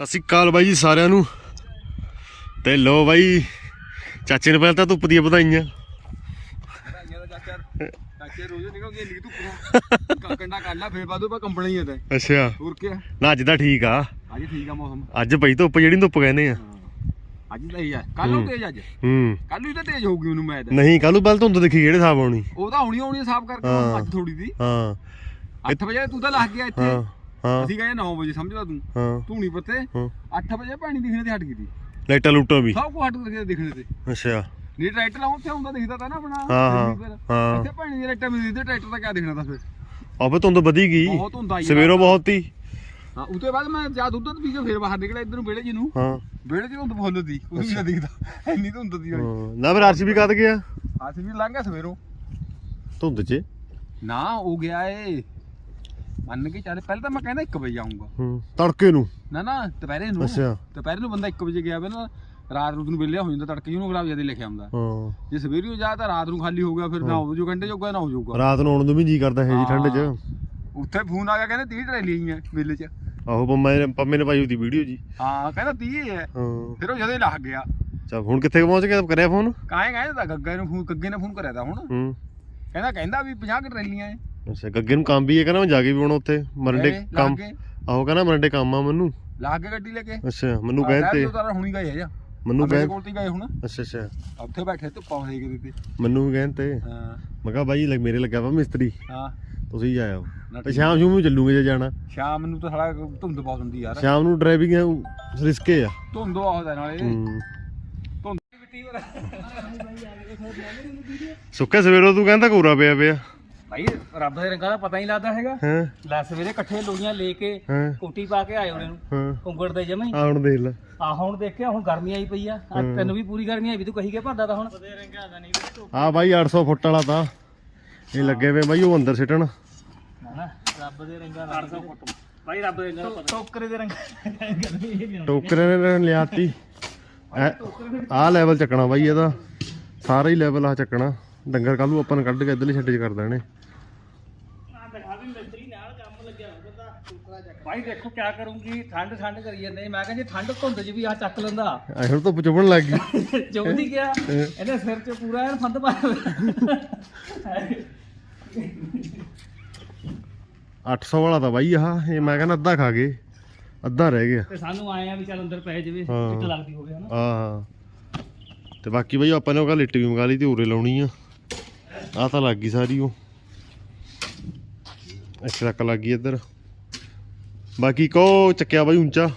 ਸਤਿ ਸ਼੍ਰੀ ਅਕਾਲ ਬਾਈ ਜੀ ਸਾਰਿਆਂ ਨੂੰ। ਤੇ ਲੋ ਬਾਈ ਚਾਚੇ ਨੇ ਪਹਿਲਾਂ ਤਾਂ ਧੁੱਪ ਦੀਆਂ ਵਧਾਈਆਂ। ਚਾਚੇ ਰੋਜ਼ ਨਿਕਲ ਕੇ ਨੀ ਤੂੰ ਕੰਡਾ ਕਰ ਲੈ ਫੇਰ ਬਾਦੂ ਪਾ ਕੰਪਨੀ ਹੀ ਤੇ ਅੱਛਾ। ਹੋਰ ਕੀ ਨਾ ਅੱਜ ਤਾਂ ਠੀਕ ਆ। ਅੱਜ ਠੀਕ ਆ ਮੌਸਮ ਅੱਜ ਪਈ ਧੁੱਪ ਜਿਹੜੀ ਧੁੱਪ ਕਹਿੰਦੇ ਆ। ਅੱਜ ਤਾਂ ਹੀ। ਆ ਕੱਲ ਨੂੰ ਤੇਜ਼ ਅੱਜ। ਹੂੰ। ਕੱਲ ਨੂੰ ਤਾਂ ਤੇਜ਼ ਹੋਊਗੀ ਉਹਨੂੰ ਮੈਦ ਨਹੀਂ ਕੱਲੂ ਬਲ ਧੁੰਦ ਦੇਖੀ ਕਿਹੜੇ ਹਿਸਾਬ ਆਉਣੀ। ਉਹ ਤਾਂ ਆਉਣੀ ਆਉਣੀ ਸਾਫ਼ ਕਰਕੇ। ਅੱਜ ਥੋੜੀ ਦੀ। ਹਾਂ। 8 ਵਜੇ ਤੂੰ ਤਾਂ ਲੱਗ ਗਿਆ ਇੱਥੇ। ਹਾਂ। ਅਸੀਂ ਗਏ 9 ਵਜੇ ਸਮਝਦਾ ਤੂੰ। ਹਾਂ। ਤੂੰ ਨਹੀਂ ਪੱਤੇ ਹਾਂ। 8 ਵਜੇ ਪਾਣੀ ਦਿਖਣੇ ਤੇ ਹਟ ਗਈ ਤੀ। ਲਾਈਟਾਂ ਲੂਟਾਂ ਵੀ। ਸਭ ਕੁ ਹਟ ਕੇ ਦਿਖਣੇ ਤੇ। ਅੱਛਾ। ਨਹੀਂ ਟਰੈਕਟਰ ਆਉਂ ਤੇ ਹੁੰਦਾ ਦਿਖਦਾ ਤਾਂ ਨਾ ਆਪਣਾ ਹਾਂ, ਹਾਂ, ਪਰ। ਹਾਂ। ਇੱਥੇ ਪਾਣੀ ਦੀ ਲਾਈਟਾਂ ਮਿਲਦੀ ਤੇ ਟਰੈਕਟਰ ਦਾ ਕਿਆ ਦਿਖਣਾ ਤਾਂ ਫਿਰ। ਆਪੇ ਧੁੰਦ ਵਧੀ ਗਈ। ਬਹੁਤ ਹੁੰਦਾ ਹੀ। ਸਵੇਰੋਂ ਬਹੁਤ ਹੀ ਹਾਂ ਉਤੇ ਬਾਅਦ ਮੈਂ ਜਦ ਉਧਰ ਪੀ ਕੇ ਫੇਰ ਬਾਹਰ ਨਿਕਲਿਆ ਇੱਧਰ ਨੂੰ ਵਿਹੜੇ ਜੀ ਨੂੰ ਹਾਂ। ਵਿਹੜੇ ਚ ਧੁੰਦ ਫੁੱਲ ਦੀ ਉਹ ਵੀ ਨਾ ਦਿਖਦਾ। ਇੰਨੀ ਧੁੰਦ ਦੀ ਹੋਈ ਹਾਂ। ਨਾ ਫਿਰ ਆਰਸੀ ਵੀ ਕਦ ਗਿਆ? ਅਸੀਂ ਵੀ ਲੰਘ ਗਿਆ ਸਵੇਰੋਂ। ਧੁੰਦ 'ਚ। ਨਾ ਹੋ ਗਿਆ ਏ। ਮੰਨ ਕੇ ਚੱਲ ਪਹਿਲਾਂ ਤਾਂ ਮੈਂ ਕਹਿੰਦਾ 1 ਵਜੇ ਆਉਂਗਾ ਹੂੰ ਤੜਕੇ ਨੂੰ? ਨਾ ਨਾ ਦੁਪਹਿਰੇ ਨੂੰ। ਅੱਛਾ। ਦੁਪਹਿਰੇ ਨੂੰ ਬੰਦਾ 1 ਵਜੇ ਗਿਆ ਨਾ ਰਾਤ ਨੂੰ ਵਿਹਲਿਆ ਹੋ ਜਾਂਦਾ ਤੜਕੇ ਜਿਹਨੂੰ ਖਰਾਬ ਜ਼ਿਆਦਾ ਲਿਖਿਆ ਹੁੰਦਾ। ਹਾਂ। ਜੇ ਸਵੇਰੇ ਨੂੰ ਜਾ ਤਾਂ ਰਾਤ ਨੂੰ ਖਾਲੀ ਹੋ ਗਿਆ ਫਿਰ ਨਾ ਹੋ। ਜੋ ਘੰਟੇ ਜੋਗਾ ਨਾ ਹੋ ਜਾਊਗਾ ਰਾਤ ਨੂੰ ਆਉਣ ਨੂੰ ਵੀ ਜੀ ਕਰਦਾ ਹੈ ਜੀ ਠੰਡ 'ਚ। ਉੱਥੇ ਫੋਨ ਆ ਗਿਆ ਕਹਿੰਦੇ 30 ਟਰੈਲੀ ਆਈਆਂ ਮੇਲੇ 'ਚ। ਆਹੋ ਪੰਮੇ ਨੇ ਪੰਮੇ ਨੇ ਪਾਈ ਉਹਦੀ ਵੀਡੀਓ ਜੀ। ਹਾਂ ਕਹਿੰਦਾ 30 ਹੈ। ਹਾਂ। ਫਿਰ ਉਹ ਜਦੋਂ ਹੀ ਲੱਗ ਗਿਆ। ਚਾ ਹੁਣ ਕਿੱਥੇ ਪਹੁੰਚ ਗਿਆ ਕਰਿਆ ਫੋਨ? ਕਾਹੇ ਕਹਿੰਦਾ ਤਾਂ ਗੱਗੇ ਨੂੰ ਫੋਨ ਗੱਗੇ ਨੇ ਫੋਨ ਕਰਿਆ ਤਾਂ ਹੁਣ। ਹੂੰ। ਕਹਿੰਦਾ ਕਹਿੰਦਾ ਵੀ 50 ਕਿ ਟਰੈਲੀਆਂ ਐ। ਅੱਛਾ ਗੱਗੇ ਨੂੰ ਕੰਮ ਵੀ ਹੈ ਕਹਿੰਦਾ ਮੈਂ ਜਾ ਕੇ ਵੀ ਆਉਣਾ ਉੱਥੇ ਮਰੰਡੇ ਲਾ ਕੰਮ। ਕੇ? ਆਹੋ ਕਹਿੰਦਾ ਮਰੰਡੇ ਕੰਮ ਆ ਮੈਨੂੰ। ਲਾ ਕੇ ਗੱਡੀ ਲੈ ਕੇ? ਅੱਛਾ ਮੈਨੂੰ ਕਹਿੰਦੇ ਤਾਂ। ਹੁਣੀ ਗਏ ਆ ਜਾ। ਮੈਨੂੰ ਮੇਰੇ ਕਹਿ ਕੋਲ ਤੇ ਗਏ ਹੁਣ। ਅੱਛਾ ਅੱਛਾ। ਉੱਥੇ ਬੈਠੇ ਧੁੱਪਾਂ ਦੇ ਕੇ ਦਿੱਤੇ ਮੈਨੂੰ ਵੀ ਕਹਿੰਦੇ ਹਾਂ। ਮੈਂ ਕਿਹਾ ਬਾਈ ਲੱਗ- ਮੇਰੇ ਲੱਗਾ ਵਾ ਮਿਸਤਰੀ। ਹਾਂ। ਤੁਸੀਂ ਜਾਇਓ ਨਾ ਤੇ ਸ਼ਾਮ ਸ਼ੂਮ ਨੂੰ ਚੱਲੂਗੇ ਜੇ ਜਾਣਾ। ਸ਼ਾਮ ਨੂੰ ਤਾਂ ਸਾਲਾ ਧੁੰਦ ਬਹੁਤ ਹੁੰਦੀ ਯਾਰ। ਸ਼ਾਮ ਨੂੰ ਡਰਾਈਵਿੰਗ ਰਿਸਕੇ ਆ। ਧੁੰਦ ਬਹੁਤ ਹੈ ਨਾਲੇ। ਹੂੰ। ਧੁੰਦ ਮਿੱਟੀ ਪਰ ਸੁੱਕੇ ਸਵੇਰੋਂ ਤੂੰ ਕਹਿੰਦਾ ਕੋਰਾ ਪਿਆ ਪਿਆ। ਭਾਈ ਰੱਬ ਦੇ ਰੰਗਾਂ ਦਾ ਪਤਾ ਹੀ ਲੱਗਦਾ ਹੈਗਾ। ਹਾਂ। ਲੈ ਸਵੇਰੇ ਇਕੱਠੇ ਲੋਈਆਂ ਲੈ ਕੇ ਹਾਂ। ਕੋਟੀ ਪਾ ਕੇ ਆਏ ਉਹਨੇ ਨੂੰ। ਹਾਂ। ਉਂਗੜ ਦੇ ਜਮਈ ਆ ਹੁਣ ਦੇਖ ਲੈ। ਆ ਹੁਣ ਦੇਖਿਆ ਹੁਣ ਗਰਮੀ ਆਈ ਪਈ ਆ। ਅੱਜ ਤੈਨੂੰ ਵੀ ਪੂਰੀ ਗਰਮੀ ਆਈ ਵੀ ਤੂੰ ਕਹੀ ਕੇ ਭਰਦਾ ਤਾਂ ਹੁਣ। ਆ ਬਾਈ 800 ਫੁੱਟ ਵਾਲਾ ਤਾਂ। ਇਹ ਲੱਗੇ ਵੇ ਬਾਈ ਉਹ ਅੰਦਰ ਸਿੱਟਣ। ਨਾ ਰੱਬ ਦੇ ਰੰਗਾਂ ਦਾ 800 ਫੁੱਟ। ਭਾਈ ਰੱਬ ਦੇ ਰੰਗਾਂ ਦਾ ਟੋਕਰੇ ਦੇ ਰੰਗ ਗਰਮੀ ਇਹ ਨਹੀਂ ਟੋਕਰੇ ਨੇ ਲਿਆਤੀ। ਆ ਲੈਵਲ ਚੱਕਣਾ ਬਾਈ ਇਹਦਾ। ਸਾਰਾ ਹੀ ਲੈਵਲ ਆ ਚੱਕਣਾ। ਡੰਗਰ ਕੱਲੂ ਆਪਾਂ ਨੂੰ ਕੱਢ ਕੇ ਇਧਰਲੀ ਛੱਡੇ ਚ ਕਰ ਦੇਣੇ। ਭਾਈ ਦੇਖੋ ਕਿਆ ਕਰੂੰਗੀ? ਠੰਡ ਠੰਡ ਕਰੀ ਜਾਂਦੇ ਮੈਂ ਕਹਿੰਦੀ ਠੰਡ ਧੁੰਦ 'ਚ ਵੀ ਆ ਚੱਕ ਲੈਂਦਾ। ਐ ਹੁਣ ਧੁੱਪ ਚੁਬਣ ਲੱਗ ਗਈ। ਚੁੱਭਦੀ ਗਿਆ ਇਹਨੇ ਸਿਰ 'ਚ ਪੂਰਾ ਐਨ ਫੰਦ ਪਾਇਆ ਹੋਇਆ। 800 ਵਾਲਾ ਤਾਂ ਬਾਈ ਆਹ ਇਹ ਮੈਂ ਕਹਿੰਦਾ ਅੱਧਾ ਖਾ ਗਏ। ਅੱਧਾ ਰਹਿ ਗਿਆ। ਤੇ ਸਾਨੂੰ ਆਏ ਆ ਵੀ ਚੱਲ ਅੰਦਰ ਪੈ ਜਾਵੇ। ਹਾਂ। ਟਿੱਟ ਲੱਗਦੀ ਹੋਵੇ ਹਨਾ ਆਹ ਤੇ ਬਾਕੀ ਬਾਈ ਆਪਾਂ ਨੇ ਉਹ ਕਾ ਲਿੱਟ ਵੀ ਮੰਗਾ ਲਈ ਤੇ ਉਰੇ ਲਾਉਣੀ ਆ। ਆ ਤਾਂ ਲੱਗ ਗਈ ਸਾਰੀ ਉਹ। ਇੱਥੇ ਤੱਕ ਲੱਗ ਗਈ ਇੱਧਰ। ਬਾਕੀ ਕੋ ਚੱਕਿਆ ਬਾਈ ਉੱਚਾ।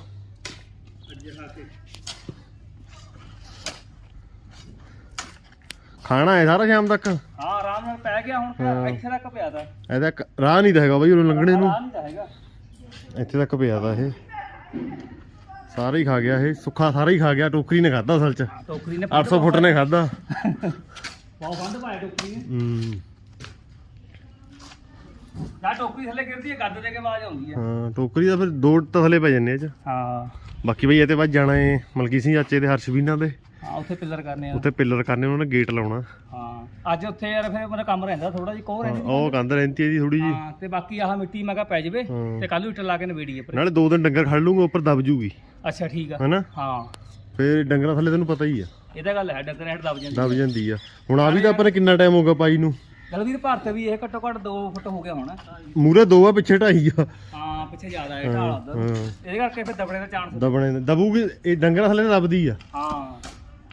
ਖਾਣਾ ਹੈ ਸਾਰਾ ਸ਼ਾਮ ਤੱਕ? ਹਾਂ ਆਰਾਮ ਨਾਲ ਪੈ ਗਿਆ ਹੁਣ ਤਾਂ ਇੱਥੇ ਤੱਕ ਪਿਆ ਤਾ। ਇਹਦਾ ਰਾਹ ਨਹੀਂ ਤਾਂ ਹੈਗਾ ਬਾਈ ਉਹ ਲੰਘਣੇ ਨੂੰ। ਆਰਾਮ ਨਹੀਂ ਤਾਂ ਹੈਗਾ। ਇੱਥੇ ਤੱਕ ਪਿਆ ਤਾ ਇਹ। ਸਾਰਾ ਹੀ ਖਾ ਗਿਆ ਇਹ ਸੁੱਖਾ ਸਾਰਾ ਹੀ ਖਾ ਗਿਆ ਟੋਕਰੀ ਨੇ ਖਾਦਾ ਅਸਲ ਚ। ਟੋਕਰੀ ਨੇ 800 ਫੁੱਟ ਨੇ ਖਾਦਾ ਬਹੁਤ ਬੰਦ ਪਾਇਆ ਟੋਕਰੀ ਨੇ। ਹੂੰ। ਟੋਕਰੀ ਥੱਲੇ ਗਿਰਦੀ ਹੈ ਗੱਦ ਦੇ ਕੇ ਆਵਾਜ਼ ਆਉਂਦੀ ਹੈ। ਹਾਂ ਟੋਕਰੀ ਦਾ ਫਿਰ ਦੋ ਤਾਂ ਥੱਲੇ ਪੈ ਜੰਨੇ ਇਹ ਚ। ਹਾਂ। ਬਾਕੀ ਬਈ ਇਹ ਤੇ ਬਾਅਦ ਜਾਣਾ ਏ ਮਲਕੀ ਸਿੰਘ ਚਾਚੇ ਦੇ ਹਰਸ਼ਵੀਨਾ ਦੇ। ਹਾਂ ਉੱਥੇ ਪਿੱਲਰ ਕਰਨੇ ਆ। ਉੱਥੇ ਪਿੱਲਰ ਕਰਨੇ ਉਹਨਾਂ ਨੇ ਗੇਟ ਲਾਉਣਾ। ਹਾਂ ਅੱਜ ਉੱਥੇ ਯਾਰ ਫਿਰ ਮੇਰਾ ਕੰਮ ਰਹਿੰਦਾ ਥੋੜਾ ਜਿਹਾ ਕੋਹ ਰਹਿੰਦੀ ਉਹ ਕੰਧ ਰਹਿੰਦੀ ਹੈ ਜੀ ਥੋੜੀ ਜੀ ਹਾਂ ਤੇ ਬਾਕੀ ਆਹ ਮਿੱਟੀ ਮੈਂ ਕਿਹਾ ਪੈ ਜਾਵੇ ਹਾਂ। ਤੇ ਕੱਲ ਨੂੰ ਇੱਟ ਲਾ ਕੇ ਨਵੇੜੀਏ ਪਰ ਨਾਲੇ ਦੋ ਦਿਨ ਡੰਗਰ ਖੜ ਲੂੰਗਾ ਉੱਪਰ ਦਬ ਜੂਗੀ। ਅੱਛਾ ਠੀਕ ਆ। ਹਨਾ? ਹਾਂ। ਫਿਰ ਡੰਗਰਾਂ ਥੱਲੇ ਤੈਨੂੰ ਪਤਾ ਹੀ ਆ। ਇਹ ਤਾਂ ਗੱਲ ਹੈ ਡੰਗਰ ਹੈਡ ਦਬ ਜਾਂਦੀ ਦਬ ਜਾਂਦੀ ਆ। ਹੁਣ ਆ ਵੀ ਤਾਂ ਆਪਾਂ ਨੇ ਕਿੰਨਾ ਟਾਈਮ ਹੋਗਾ ਪਾਈ ਨੂੰ। ਦਲਵੀਰ ਭਾਰਤ ਵੀ ਇਹ ਘੱਟੋ ਘੱਟ 2 ਫੁੱਟ ਹੋ ਗਿਆ ਹੋਣਾ। ਮੂਰੇ ਦੋ ਆ ਪਿੱਛੇ ਢਾਈ ਆ। ਹਾਂ ਪਿੱਛੇ ਜ਼ਿਆਦਾ ਹੈ ਢਾਲ ਉੱਧਰ। ਹਾਂ ਇਹਦੇ ਕਰਕੇ ਫਿਰ ਦਬੜੇ ਦਾ ਚਾਂਸ ਦਬਣੇ ਨੇ ਦਬੂਗੀ ਇਹ ਡੰਗਰਾਂ ਥੱਲੇ ਦਬਦੀ ਆ। ਹਾਂ।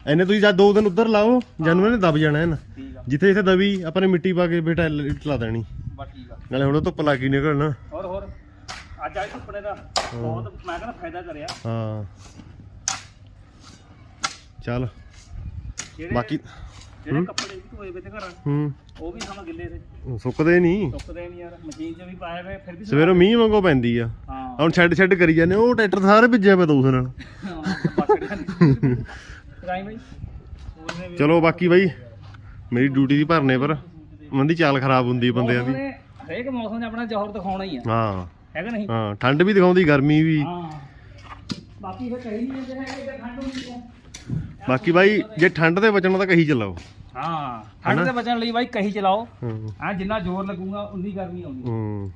ਐਨੇ ਤੁਸੀਂ ਜਦ ਦੋ ਦਿਨ ਉੱਧਰ ਲਾਓ ਜਾਨੂੰ ਇਹਨੇ ਦਬ ਜਾਣਾ ਇਹਨਾਂ। ਠੀਕ ਆ। ਜਿੱਥੇ ਜਿੱਥੇ ਦਬੀ ਆਪਾਂ ਨੇ ਮਿੱਟੀ ਪਾ ਕੇ ਬੇਟਾ ਲਾ ਦੇਣੀ। ਬਸ ਠੀਕ ਆ। ਨਾਲੇ ਹੁਣ ਧੁੱਪ ਲੱਗ ਗਈ ਨਿਕਲਣਾ। ਹੋਰ ਹੋਰ। ਅੱਜ ਆਏ ਸੁਪਨੇ ਦਾ। ਬਹੁਤ ਮੈਂ ਕਹਿੰਦਾ ਫਾਇਦਾ ਕਰਿਆ। ਹਾਂ। ਚੱਲ। ਜਿਹੜੇ ਬਾਕੀ ਜਿਹੜੇ ਕੱਪੜੇ ਵੀ ਧੋਏ ਵੇ ਤੇ ਘਰ। ਹੂੰ। ਉਹ ਵੀ ਸਮਾਂ ਗਿੱਲੇ ਸੀ ਸੁੱਕਦੇ ਨਹੀਂ। ਸੁੱਕਦੇ ਨਹੀਂ ਯਾਰ ਮਸ਼ੀਨ 'ਚ ਵੀ ਪਾਏ ਵੇ ਫਿਰ ਵੀ ਸਵੇਰੇ ਮੀਂਹ ਵਾਂਗੂ ਪੈਂਦੀ ਆ। ਹਾਂ। ਹੁਣ ਛੱਡ ਛੱਡ ਕਰੀ ਜਾਂਦੇ ਉਹ ਟਰੈਕਟਰ ਸਾਰੇ ਭਿੱਜਿਆ ਪਿਆ ਨਾਲ। ਰਾਈ ਬਾਈ। ਉਹਨੇ ਵੀ ਚਲੋ ਬਾਕੀ ਬਾਈ ਮੇਰੀ ਡਿਊਟੀ ਦੀ ਭਰਨੇ ਪਰ ਉਹਨਾਂ ਦੀ ਚਾਲ ਖਰਾਬ ਹੁੰਦੀ ਬੰਦਿਆਂ ਦੀ। ਉਹਨੇ ਹਰੇਕ ਮੌਸਮ 'ਚ ਆਪਣਾ ਜ਼ੋਹਰ ਦਿਖਾਉਣਾ ਹੀ ਆ। ਹਾਂ। ਹੈਗਾ ਨਹੀਂ? ਹਾਂ ਠੰਡ ਵੀ ਦਿਖਾਉਂਦੀ ਗਰਮੀ ਵੀ। ਹਾਂ। ਬਾਕੀ ਫਿਰ ਕਹੀ ਨਹੀਂ ਜਾਂਦੇ ਹੈਗੇ ਠੰਡ ਹੁੰਦੀ ਆ। ਬਾਕੀ ਬਾਈ ਜੇ ਠੰਡ ਦੇ ਬਚਣਾ ਤਾਂ ਕਹੀ ਚਲਾਓ। ਹਾਂ ਠੰਡ ਦੇ ਬਚਣ ਲਈ ਬਾਈ ਕਹੀ ਚਲਾਓ। ਹਾਂ। ਹਾਂ ਜਿੰਨਾ ਜ਼ੋਰ ਲੱਗੂਗਾ ਉਨੀ ਗਰਮੀ ਆਉਂਦੀ ਹੂੰ।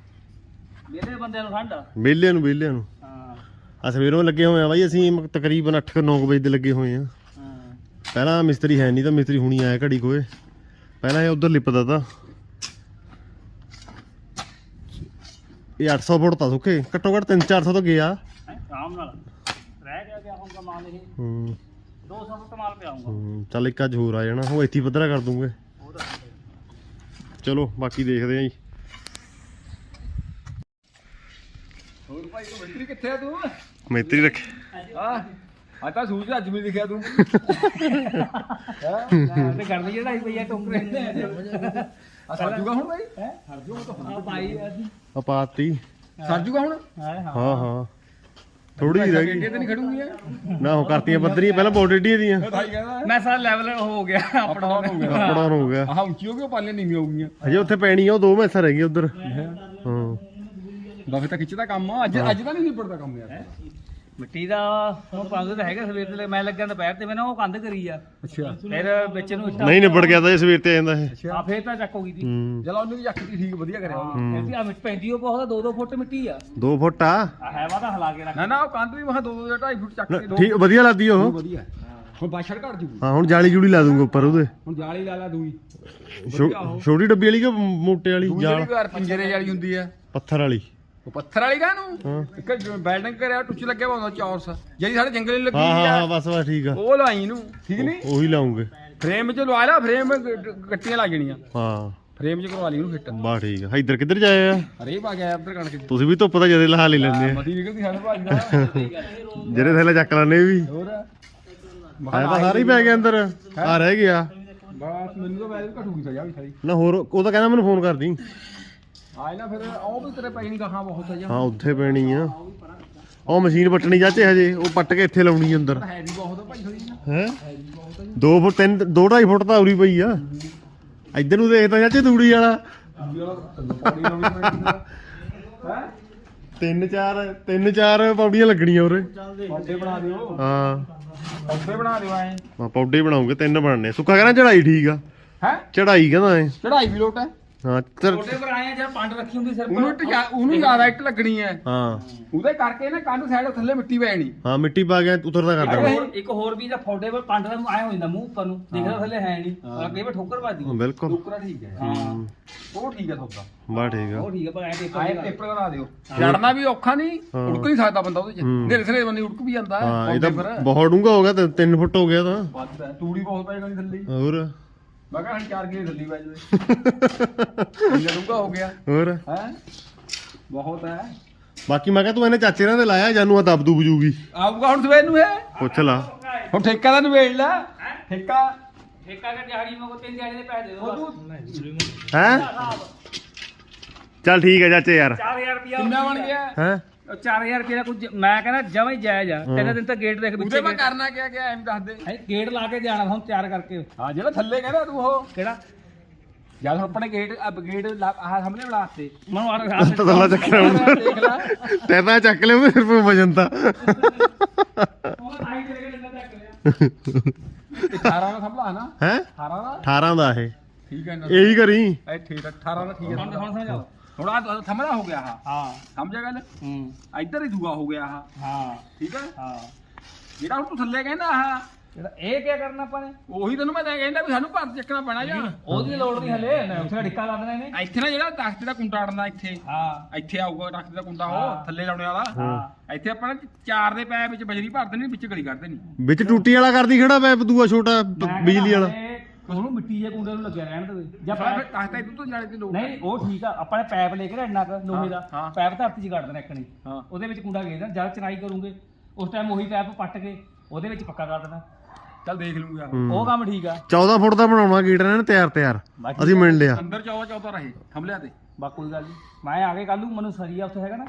ਮੇਰੇ ਬੰਦਿਆਂ ਨੂੰ ਠੰਡ ਵਿਹਲਿਆਂ ਨੂੰ ਵਿਹਲਿਆਂ ਨੂੰ। ਹਾਂ। ਆ ਸਵੇਰੋਂ ਲੱਗੇ ਹੋਏ ਆ ਬਾਈ ਅਸੀਂ ਤਕਰੀਬਨ 8-9 ਵਜੇ ਦੇ ਲੱਗੇ ਹੋਏ ਆ। ਹਾਂ। ਪਹਿਲਾਂ ਮਿਸਤਰੀ ਹੈ ਨਹੀਂ ਤਾਂ ਮਿਸਤਰੀ ਹੁਣੀ ਆਇਆ ਘੜੀ ਕੋਏ ਪਹਿਲਾਂ ਇਹ ਉਧਰ ਲਿਪਦਾ ਤਾ। ਇਹ 800 ਫੁੱਟ ਤਾਂ ਸੁੱਕੇ ਘੱਟੋ ਘੱਟ 3-400 ਤੋਂ ਗਿਆ। ਆਰਾਮ ਨਾਲ। ਰਹਿ ਗਿਆ ਗਿਆ ਹੋਊਗਾ ਮਾਲ ਇਹ। ਹੂੰ। 200 ਫੁੱਟ ਮਾਲ ਪਿਆ ਹੋਊਗਾ। ਹੂੰ, ਚੱਲ ਇੱਕ ਅੱਜ ਹੋਰ ਆ ਜਾਣਾ ਉਹ ਇੱਥੇ ਹੀ ਪੱਧਰਾ ਕਰ ਦੂੰਗੇ। ਉਹ ਤਾਂ ਹੈ। ਚਲੋ ਬਾਕੀ ਦੇਖਦੇ ਆਂ ਜੀ। ਹੋਰ ਭਾਈ ਤੂੰ ਮਿਸਤਰੀ ਕਿੱਥੇ ਆ ਤੂੰ? ਮਿਸਤਰੀ ਰੱਖ। ਆ ਆ ਤਾਂ ਸੂਝ ਅੱਜ ਵੀ ਲਿਖਿਆ ਤੂੰ। ਤੇ ਕਰਨੀ ਜਿਹੜਾ ਪਈਆ ਟੋਕਰੇ ਆ ਸਰਜੂਗਾ ਹੁਣ ਭਾਈ ਹੈ? ਆ ਪਾਈ ਅਸੀਂ ਆ ਪਾਤੀ। ਸਰਜੂਗਾ ਹੁਣ? ਹਾਂ ਹਾਂ। ਹਾਂ ਹਾਂ। ਥੋੜੀ ਜਿਹੀ ਰਹਿ ਗਈ। ਤੇ ਨਹੀਂ ਖੜੂਗੀ ਨਾ ਉਹ ਕਰਤੀਆਂ ਪੱਧਰੀਆਂ ਪਹਿਲਾਂ ਬੋਡੀ ਦੀਆਂ। ਮੈਂ ਸਾਰਾ ਲੈਵਲ ਹੋ ਗਿਆ ਆਪਣਾ ਹੋ ਗਿਆ। ਆਪਣਾ ਹੋ ਗਿਆ। ਆਹ ਉੱਚੀ ਹੋ ਗਈ ਉਹ ਪਾਲੇ ਨੀਵੀਂ ਹੋਊਗੀਆਂ ਹਜੇ ਉੱਥੇ ਪੈਣੀ ਆ ਉਹ ਦੋ ਮੈਸਾਂ ਰਹਿ ਗਈਆਂ ਉਧਰ। ਹਾਂ। ਬਫੇ ਤਾਂ ਖਿੱਚਦਾ ਕੰਮ ਆ। ਅੱਜ ਅੱਜ ਤਾਂ ਨਹੀਂ ਨਿਬੜਦਾ ਕੰਮ ਯਾਰ। ਮਿੱਟੀ ਦਾ ਹੁਣ ਪੰਗ ਤਾਂ ਹੈਗਾ ਸਵੇਰ ਤੇ ਮੈਂ ਲੱਗਿਆ ਦੁਪਹਿਰ ਤੇ ਮੈਨੂੰ ਉਹ ਕੰਧ ਕਰੀ ਆ। ਅੱਛਾ। ਫਿਰ ਵਿੱਚ ਨੂੰ ਇੱਟਾਂ ਨਹੀਂ ਨਿਬੜ ਗਿਆ ਤਾਂ ਇਹ ਸਵੇਰ ਤੇ ਆ ਜਾਂਦਾ ਇਹ। ਆ ਫੇਰ ਤਾਂ ਚੱਕ ਹੋ ਗਈ ਸੀ ਹੂੰ। ਚਲੋ ਉਹਨੂੰ ਵੀ ਚੱਕਦੀ ਠੀਕ ਵਧੀਆ ਕਰਿਆ। ਉਹਨੇ। ਕਹਿੰਦੀ ਆ ਮਿੱਟ ਪੈਂਦੀ ਉਹ ਬਹੁਤ 2-2 ਫੁੱਟ ਮਿੱਟੀ ਆ। 2 ਫੁੱਟ ਆ? ਆ ਹੈ ਵਾ ਤਾਂ ਹਲਾ ਕੇ ਰੱਖ। ਨਾ ਨਾ ਉਹ ਕੰਧ ਵੀ ਮਹਾ 2 2 2.5 ਫੁੱਟ ਚੱਕ ਨਾ, ਕੇ ਦੋ ਠੀਕ ਵਧੀਆ ਲੱਗਦੀ ਉਹ। ਵਧੀਆ। ਹੁਣ ਬਾਸ਼ੜ ਘੜ ਜੂਗੀ। ਹਾਂ ਹੁਣ ਜਾਲੀ ਜੂੜੀ ਲਾ ਦੂੰਗਾ ਉੱਪਰ ਉਹਦੇ। ਹੁਣ ਜਾਲੀ ਲਾ ਲਾ ਦੂਈ। ਛੋ- ਛੋਟੀ ਡੱਬੀ ਵਾਲੀ ਕਿ ਮੋਟੇ ਵਾਲੀ ਦੂਈ ਜਾਲ ਵਾਰ ਪਿੰਜਰੇ ਵਾਲੀ ਹੁੰਦੀ ਆ। ਪੱਥਰ ਵਾਲੀ? ਉਹ ਪੱਥਰ ਵਾਲੀ ਨੂੰ ਹਾਂ। ਇੱਕ ਬੈਲਡਿੰਗ ਕਰਿਆ ਟੁੱਚ ਲੱਗਿਆ ਵਾ ਹੁੰਦਾ ਚੌਰਸ। ਜਿਹੜੀ ਸਾਡੇ ਜੰਗਲੇ ਲੱਗੀ ਹਾਂ ਹਾਂ ਆ। ਹਾਂ ਬਸ ਬਸ ਠੀਕ ਆ। ਉਹ ਲਾਈ ਨੂੰ ਠੀਕ ਨਹੀਂ? ਉਹੀ ਲਾਉਂਗੇ। ਫਰੇਮ 'ਚ ਲਵਾ ਲਾ ਫਰੇਮ ਗੱਟੀਆਂ ਲੱਗ ਜਣੀਆਂ। ਹਾਂ। ਫਰੇਮ 'ਚ ਕਰਵਾ ਲਈ ਉਹਨੂੰ ਫਿੱਟ। ਬਾ ਠੀਕ ਆ। ਇੱਧਰ ਕਿੱਧਰ ਜਾਏ ਆ? ਅਰੇ ਪਾ ਗਿਆ ਉੱਧਰ ਕਣਕ 'ਚ। ਤੁਸੀਂ ਵੀ ਧੁੱਪ ਦਾ ਜਦੇ ਲਹਾ ਲਈ ਲੈਂਦੇ ਆ। ਮਦੀ ਨਿਕਲਦੀ ਸਾਡੇ ਭਾਜੀ ਦਾ ਜਿਹੜੇ ਥੱਲੇ ਚੱਕ ਲੈਣੇ ਵੀ। ਹੋਰ? ਆਇਆ ਤਾਂ ਸਾਰੇ ਹੀ ਪੈ ਗਏ ਅੰਦਰ। ਆ ਰਹਿ ਗਿਆ। ਬਸ ਮੈਨੂੰ ਤਾਂ ਵੈਸੇ ਘਟੂਗੀ ਸਜ਼ਾ ਵੀ ਸਾਰੀ। ਨਾ ਹੋਰ ਉਹ ਤਾਂ ਕਹਿੰਦਾ ਮੈਨੂੰ ਫੋਨ ਕਰਦੀ। ਆਏ ਨਾ ਫਿਰ ਉਹ ਵੀ ਤੇਰੇ ਪਈ ਨਹੀਂ ਗਾਹਾਂ ਬਹੁਤ ਸਜ਼ਾ ਹਾਂ ਉੱਥੇ ਪੈਣੀ ਆ। ਉਹ ਮਸ਼ੀਨ ਪੱਟਣੀ ਚਾਚੇ ਹਜੇ ਉਹ ਪੱਟ ਕੇ ਇੱਥੇ ਲਾਉਣੀ ਅੰਦਰ। ਹੈ ਵੀ ਬਹੁਤ ਆ ਭਾਈ ਥੋੜੀ ਨਾ। ਹੈ? 2 ਫੁੱਟ 3 2 2.5 ਫੁੱਟ ਤਾਂ ਉਰੀ ਪਈ ਆ। ਇੱਧਰ ਨੂੰ ਦੇਖਦਾ ਚਾਚੇ ਤੂੜੀ ਵਾਲਾ। ਹੈ? ਤਿੰਨ ਚਾਰ ਤਿੰਨ ਚਾਰ ਪੌੜੀਆਂ ਲੱਗਣੀਆਂ ਉਰੇ। ਪੌਦੇ ਬਣਾ ਦਿਓ। ਹਾਂ। ਪੌਦੇ ਬਣਾ ਦਿਓ ਐ। ਆ ਪੌੜੇ ਬਣਾਉਂਗੇ ਤਿੰਨ ਬਣਨੇ। ਸੁੱਕਾ ਕਹਿੰਦਾ ਚੜਾਈ ਠੀਕ ਆ। ਹੈ? ਚੜਾਈ ਕਹਿੰਦਾ ਐ। ਚੜਾਈ ਵੀ ਲੋਟ ਹੈ ਹਾਂ ਚੜ- ਛੋਟੇ ਪਰ ਆਏ ਆ ਜਦ ਪੰਡ ਰੱਖੀ ਹੁੰਦੀ ਸਿਰ ਉਹਨੂੰ ਪਰ। ਟਿਕਾ- ਉਹਨੂੰ ਜ਼ਿਆਦਾ ਇੱਟ ਲੱਗਣੀ ਹੈ ਹਾਂ। ਉਹਦੇ ਕਰਕੇ ਨਾ ਕੰਧ ਸਾਈਡ ਥੱਲੇ ਮਿੱਟੀ ਪੈਣੀ ਹਾਂ ਮਿੱਟੀ ਪਾ ਕੇ ਉਤਰਦਾ ਕਰ ਇੱਕ ਦੇਣਾ ਹੋਰ ਇੱਕ ਹੋਰ ਵੀ ਫੋਡੇ ਪਰ ਪੰਡ ਦਾ ਆਏ ਹੋ ਜਾਂਦਾ ਮੂੰਹ ਉੱਪਰ ਨੂੰ। ਦੇਖਦਾ ਥੱਲੇ ਹੈ ਨਹੀਂ। ਕਈ ਵਾਰ ਠੋਕਰ ਵੱਜਦੀ। ਹਾਂ, ਬਿਲਕੁਲ। ਟੋਕਰਾ ਠੀਕ ਹੈ। ਹਾਂ। ਉਹ ਠੀਕ ਹੈ ਤੁਹਾਡਾ ਬਾ ਠੀਕ ਆ। ਉਹ ਠੀਕ ਹੈ ਪਰ ਐ ਆਏ ਪੇਪਰ ਪੇਪਰ ਬਣਾ ਦਿਓ। ਚੜਨਾ ਵੀ ਔਖਾ ਨਹੀਂ ਹਾਂ। ਉੜਕ ਨਹੀਂ ਸਕਦਾ ਬੰਦਾ ਉਹਦੇ ਚ। ਹੂੰ। ਨੇਰੇ ਸਰੇ ਬੰਦੇ ਉੜਕ ਵੀ ਜਾਂਦਾ। ਹਾਂ ਇਹ ਪੌਦੇ ਤਾਂ ਪਰ। ਬਹੁਤ ਡੂੰਘਾ ਹੋ ਗਿਆ 3 ਫੁੱਟ ਹੋ ਗਿਆ ਤਾਂ। ਹੈ, ਤੂੜੀ ਬਹੁਤ ਪਏਗਾ ਨਹੀਂ ਥੱਲੇ ਹੋਰ? ਮੈਂ ਕਿਹਾ ਹੁਣ ਚਾਰ ਗੇੜੇ ਥੱਲੇ ਪੈ ਜਾਵੇ ਇੰਨਾ ਡੂੰਘਾ ਹੋ ਗਿਆ। ਹੋਰ? ਹੈ? ਬਹੁਤ ਹੈ। ਬਾਕੀ ਮੈਂ ਕਿਹਾ ਤੂੰ ਇਹਨੇ ਚਾਚੇ ਨਾਲ ਤੇ ਲਾਇਆ ਜਾਨੂੰ ਆ ਦਬ ਦੂਬ ਜੂਗੀ। ਆਊਗਾ ਹੁਣ ਸਵੇਰ ਨੂੰ ਇਹ? ਪੁੱਛ ਲਾ। ਹੁਣ ਠੇਕਾ ਦਾ ਨਵੇੜ ਲੈ। ਠੇਕਾ। ਠੇਕਾ ਕੇ ਦਿਹਾੜੀ ਮਗੋ ਤਿੰਨ ਦਿਹਾੜੀ ਦੇ ਪੈਸੇ ਦੇ ਦੋ। ਹੈ? ਚੱਲ ਠੀਕ ਹੈ ਚਾਚੇ ਯਾਰ। 4000 ਰੁਪਿਆ ਕਿੰਨਾ ਬਣ ਗਿਆ? ਹੈ? 4000 ਰੁਪਏ ਦਾ ਕੁਝ ਮੈਂ ਕਹਿੰਦਾ ਜਮਾ ਹੀ ਜਾਇਜ਼ ਆ। ਤਿੰਨ ਦਿਨ ਤਾਂ ਗੇਟ ਦੇਖ ਉਹਦੇ ਮੈਂ ਕਰਨਾ ਕਿਆ ਗਿਆ ਐਂ ਦੱਸ ਦੇ। ਹੈ ਗੇਟ ਲਾ ਕੇ ਜਾਣਾ ਹੁਣ ਤਿਆਰ ਕਰਕੇ। ਹਾਂ ਜਿਹੜਾ ਥੱਲੇ ਕਹਿੰਦਾ ਤੂੰ ਉਹ। ਕਿਹੜਾ? ਜਦ ਹੁਣ ਆਪਣੇ ਗੇਟ ਅਬ ਗੇਟ ਲਾ- ਆਹ ਸਾਹਮਣੇ ਬਣਾਤੇ ਮਨੂੰ ਆਰ ਰਾਤ ਤਸੱਲਾ ਚੱਕਰ ਦੇਖ ਲੈ। ਤੇਰਾ ਚੱਕ ਲਿਆ ਮੈਂ ਸਿਰਫ ਵਜਨ ਤਾਂ। ਉਹ ਆਈ ਤੇਰੇ ਕੋਲ ਇੰਨਾ ਚੱਕ ਲਿਆ। ਇਹ 18 ਦਾ ਸੰਭਲਾ ਨਾ? ਹੈ? 18 ਦਾ? 18 ਦਾ ਇਹ। ਠੀਕ ਹੈ ਨਾ। ਇਹੀ ਕਰੀ। ਹੈ 18 ਦਾ ਠੀਕ ਹੈ। ਹੁਣ ਹੁਣ ਸਮਝਾਓ। ਆ ਥੰਮੜਾ ਹੋ ਗਿਆ ਆਹ। ਹਾਂ। ਸਮਝਿਆ ਗੱਲ? ਹੂੰ। ਇੱਧਰ ਹੀ ਦੂਆ ਹੋ ਗਿਆ ਆਹ। ਹਾਂ। ਠੀਕ ਹੈ ਹਾਂ। ਜਿਹੜਾ ਹੁਣ ਤੂੰ ਥੱਲੇ ਕਹਿੰਦਾ ਆਹ ਜਿਹੜਾ ਇਹ ਕੀ ਕਰਨਾ ਆਪਾਂ ਨੇ? ਉਹੀ ਤੈਨੂੰ ਮੈਂ ਤਾਂ ਕਹਿੰਦਾ ਵੀ ਸਾਨੂੰ ਭੱਜ ਚੱਕਣਾ ਪੈਣਾ ਜਾਂ ਉਹਦੀ ਲੋੜ ਨਹੀਂ ਹਲੇ। ਨਾ ਉਸੇ ਢਿੱਕਾ ਲਾ ਦੇਣਾ ਇਹਨੇ। ਇੱਥੇ ਨਾ ਜਿਹੜਾ ਤਖਤ ਦਾ ਕੁੰਡਾ ਅੜਨਾ ਇੱਥੇ। ਹਾਂ। ਇੱਥੇ ਆਊਗਾ ਤਖਤ ਦਾ ਕੁੰਡਾ। ਉਹ ਥੱਲੇ ਲਾਉਣੇ ਵਾਲਾ। ਹਾਂ। ਇੱਥੇ ਆਪਾਂ ਨਾ ਚਾਰ ਦੇ ਪੈ ਵਿੱਚ ਬਜਰੀ ਭਰ ਦੇਣੀ ਵਿੱਚ ਗਲੀ ਕਰ ਦੇਣੀ। ਵਿੱਚ ਟੂਟੀ ਵਾਲਾ ਕਰਦੀ ਖੜਾ ਪੈਪ ਦੂਆ ਛੋਟਾ ਬਿਜਲੀ ਵਾਲਾ। ਉਹਨੂੰ ਮਿੱਟੀ ਦੇ ਕੁੰਡੇ ਨੂੰ ਲੱਗਿਆ ਰਹਿਣ ਦੇ ਜਾਂ ਫਿਰ ਪੈਪ ਤਖਤ ਇੱਧਰ ਤੋਂ ਜਾਣੇ ਦੀ ਲੋੜ ਨਹੀਂ ਉਹ ਠੀਕ ਆ। ਆਪਾਂ ਨੇ ਪੈਪ ਲੈ ਕੇ ਨਾ ਇੰਨਾ ਕੁ ਲੋਹੇ ਦਾ। ਹਾਂ। ਪੈਪ ਧਰਤੀ 'ਚ ਕੱਢ ਦੇਣਾ ਇੱਕਣੀ ਹਾਂ। ਉਹਦੇ ਵਿੱਚ ਕੁੰਡਾ ਗੇਰ ਦੇਣਾ ਜਦ ਚਨਾਈ ਕਰੂੰਗੇ ਉਸ ਟਾਈਮ ਉਹੀ ਪੈਪ ਪੱਟ ਕੇ ਉਹਦੇ ਵਿੱਚ ਪੱਕਾ ਕਰ ਦੇਣਾ। ਚੱਲ ਦੇਖ ਲੂੰਗਾ। ਉਹ ਕੰਮ ਠੀਕ ਆ। 14 ਫੁੱਟ ਦਾ ਬਣਾਉਣਾ ਗੇਟ ਇਹਨਾਂ ਨੇ ਤਿਆਰ ਤਿਆਰ। ਬਾਕੀ ਅਸੀਂ ਮਿਲ ਲਿਆ। ਅੰਦਰ ਚੌਵਾ ਚੌਥਾ ਰਹੇ ਥੰਮਲਿਆ ਤੇ। ਬਾ ਕੋਈ ਗੱਲ ਨਹੀਂ। ਮੈਂ ਆ ਕੇ ਕੱਲ ਨੂੰ ਮੈਨੂੰ ਸਰੀਆ ਉੱਥੇ ਹੈਗਾ ਨਾ।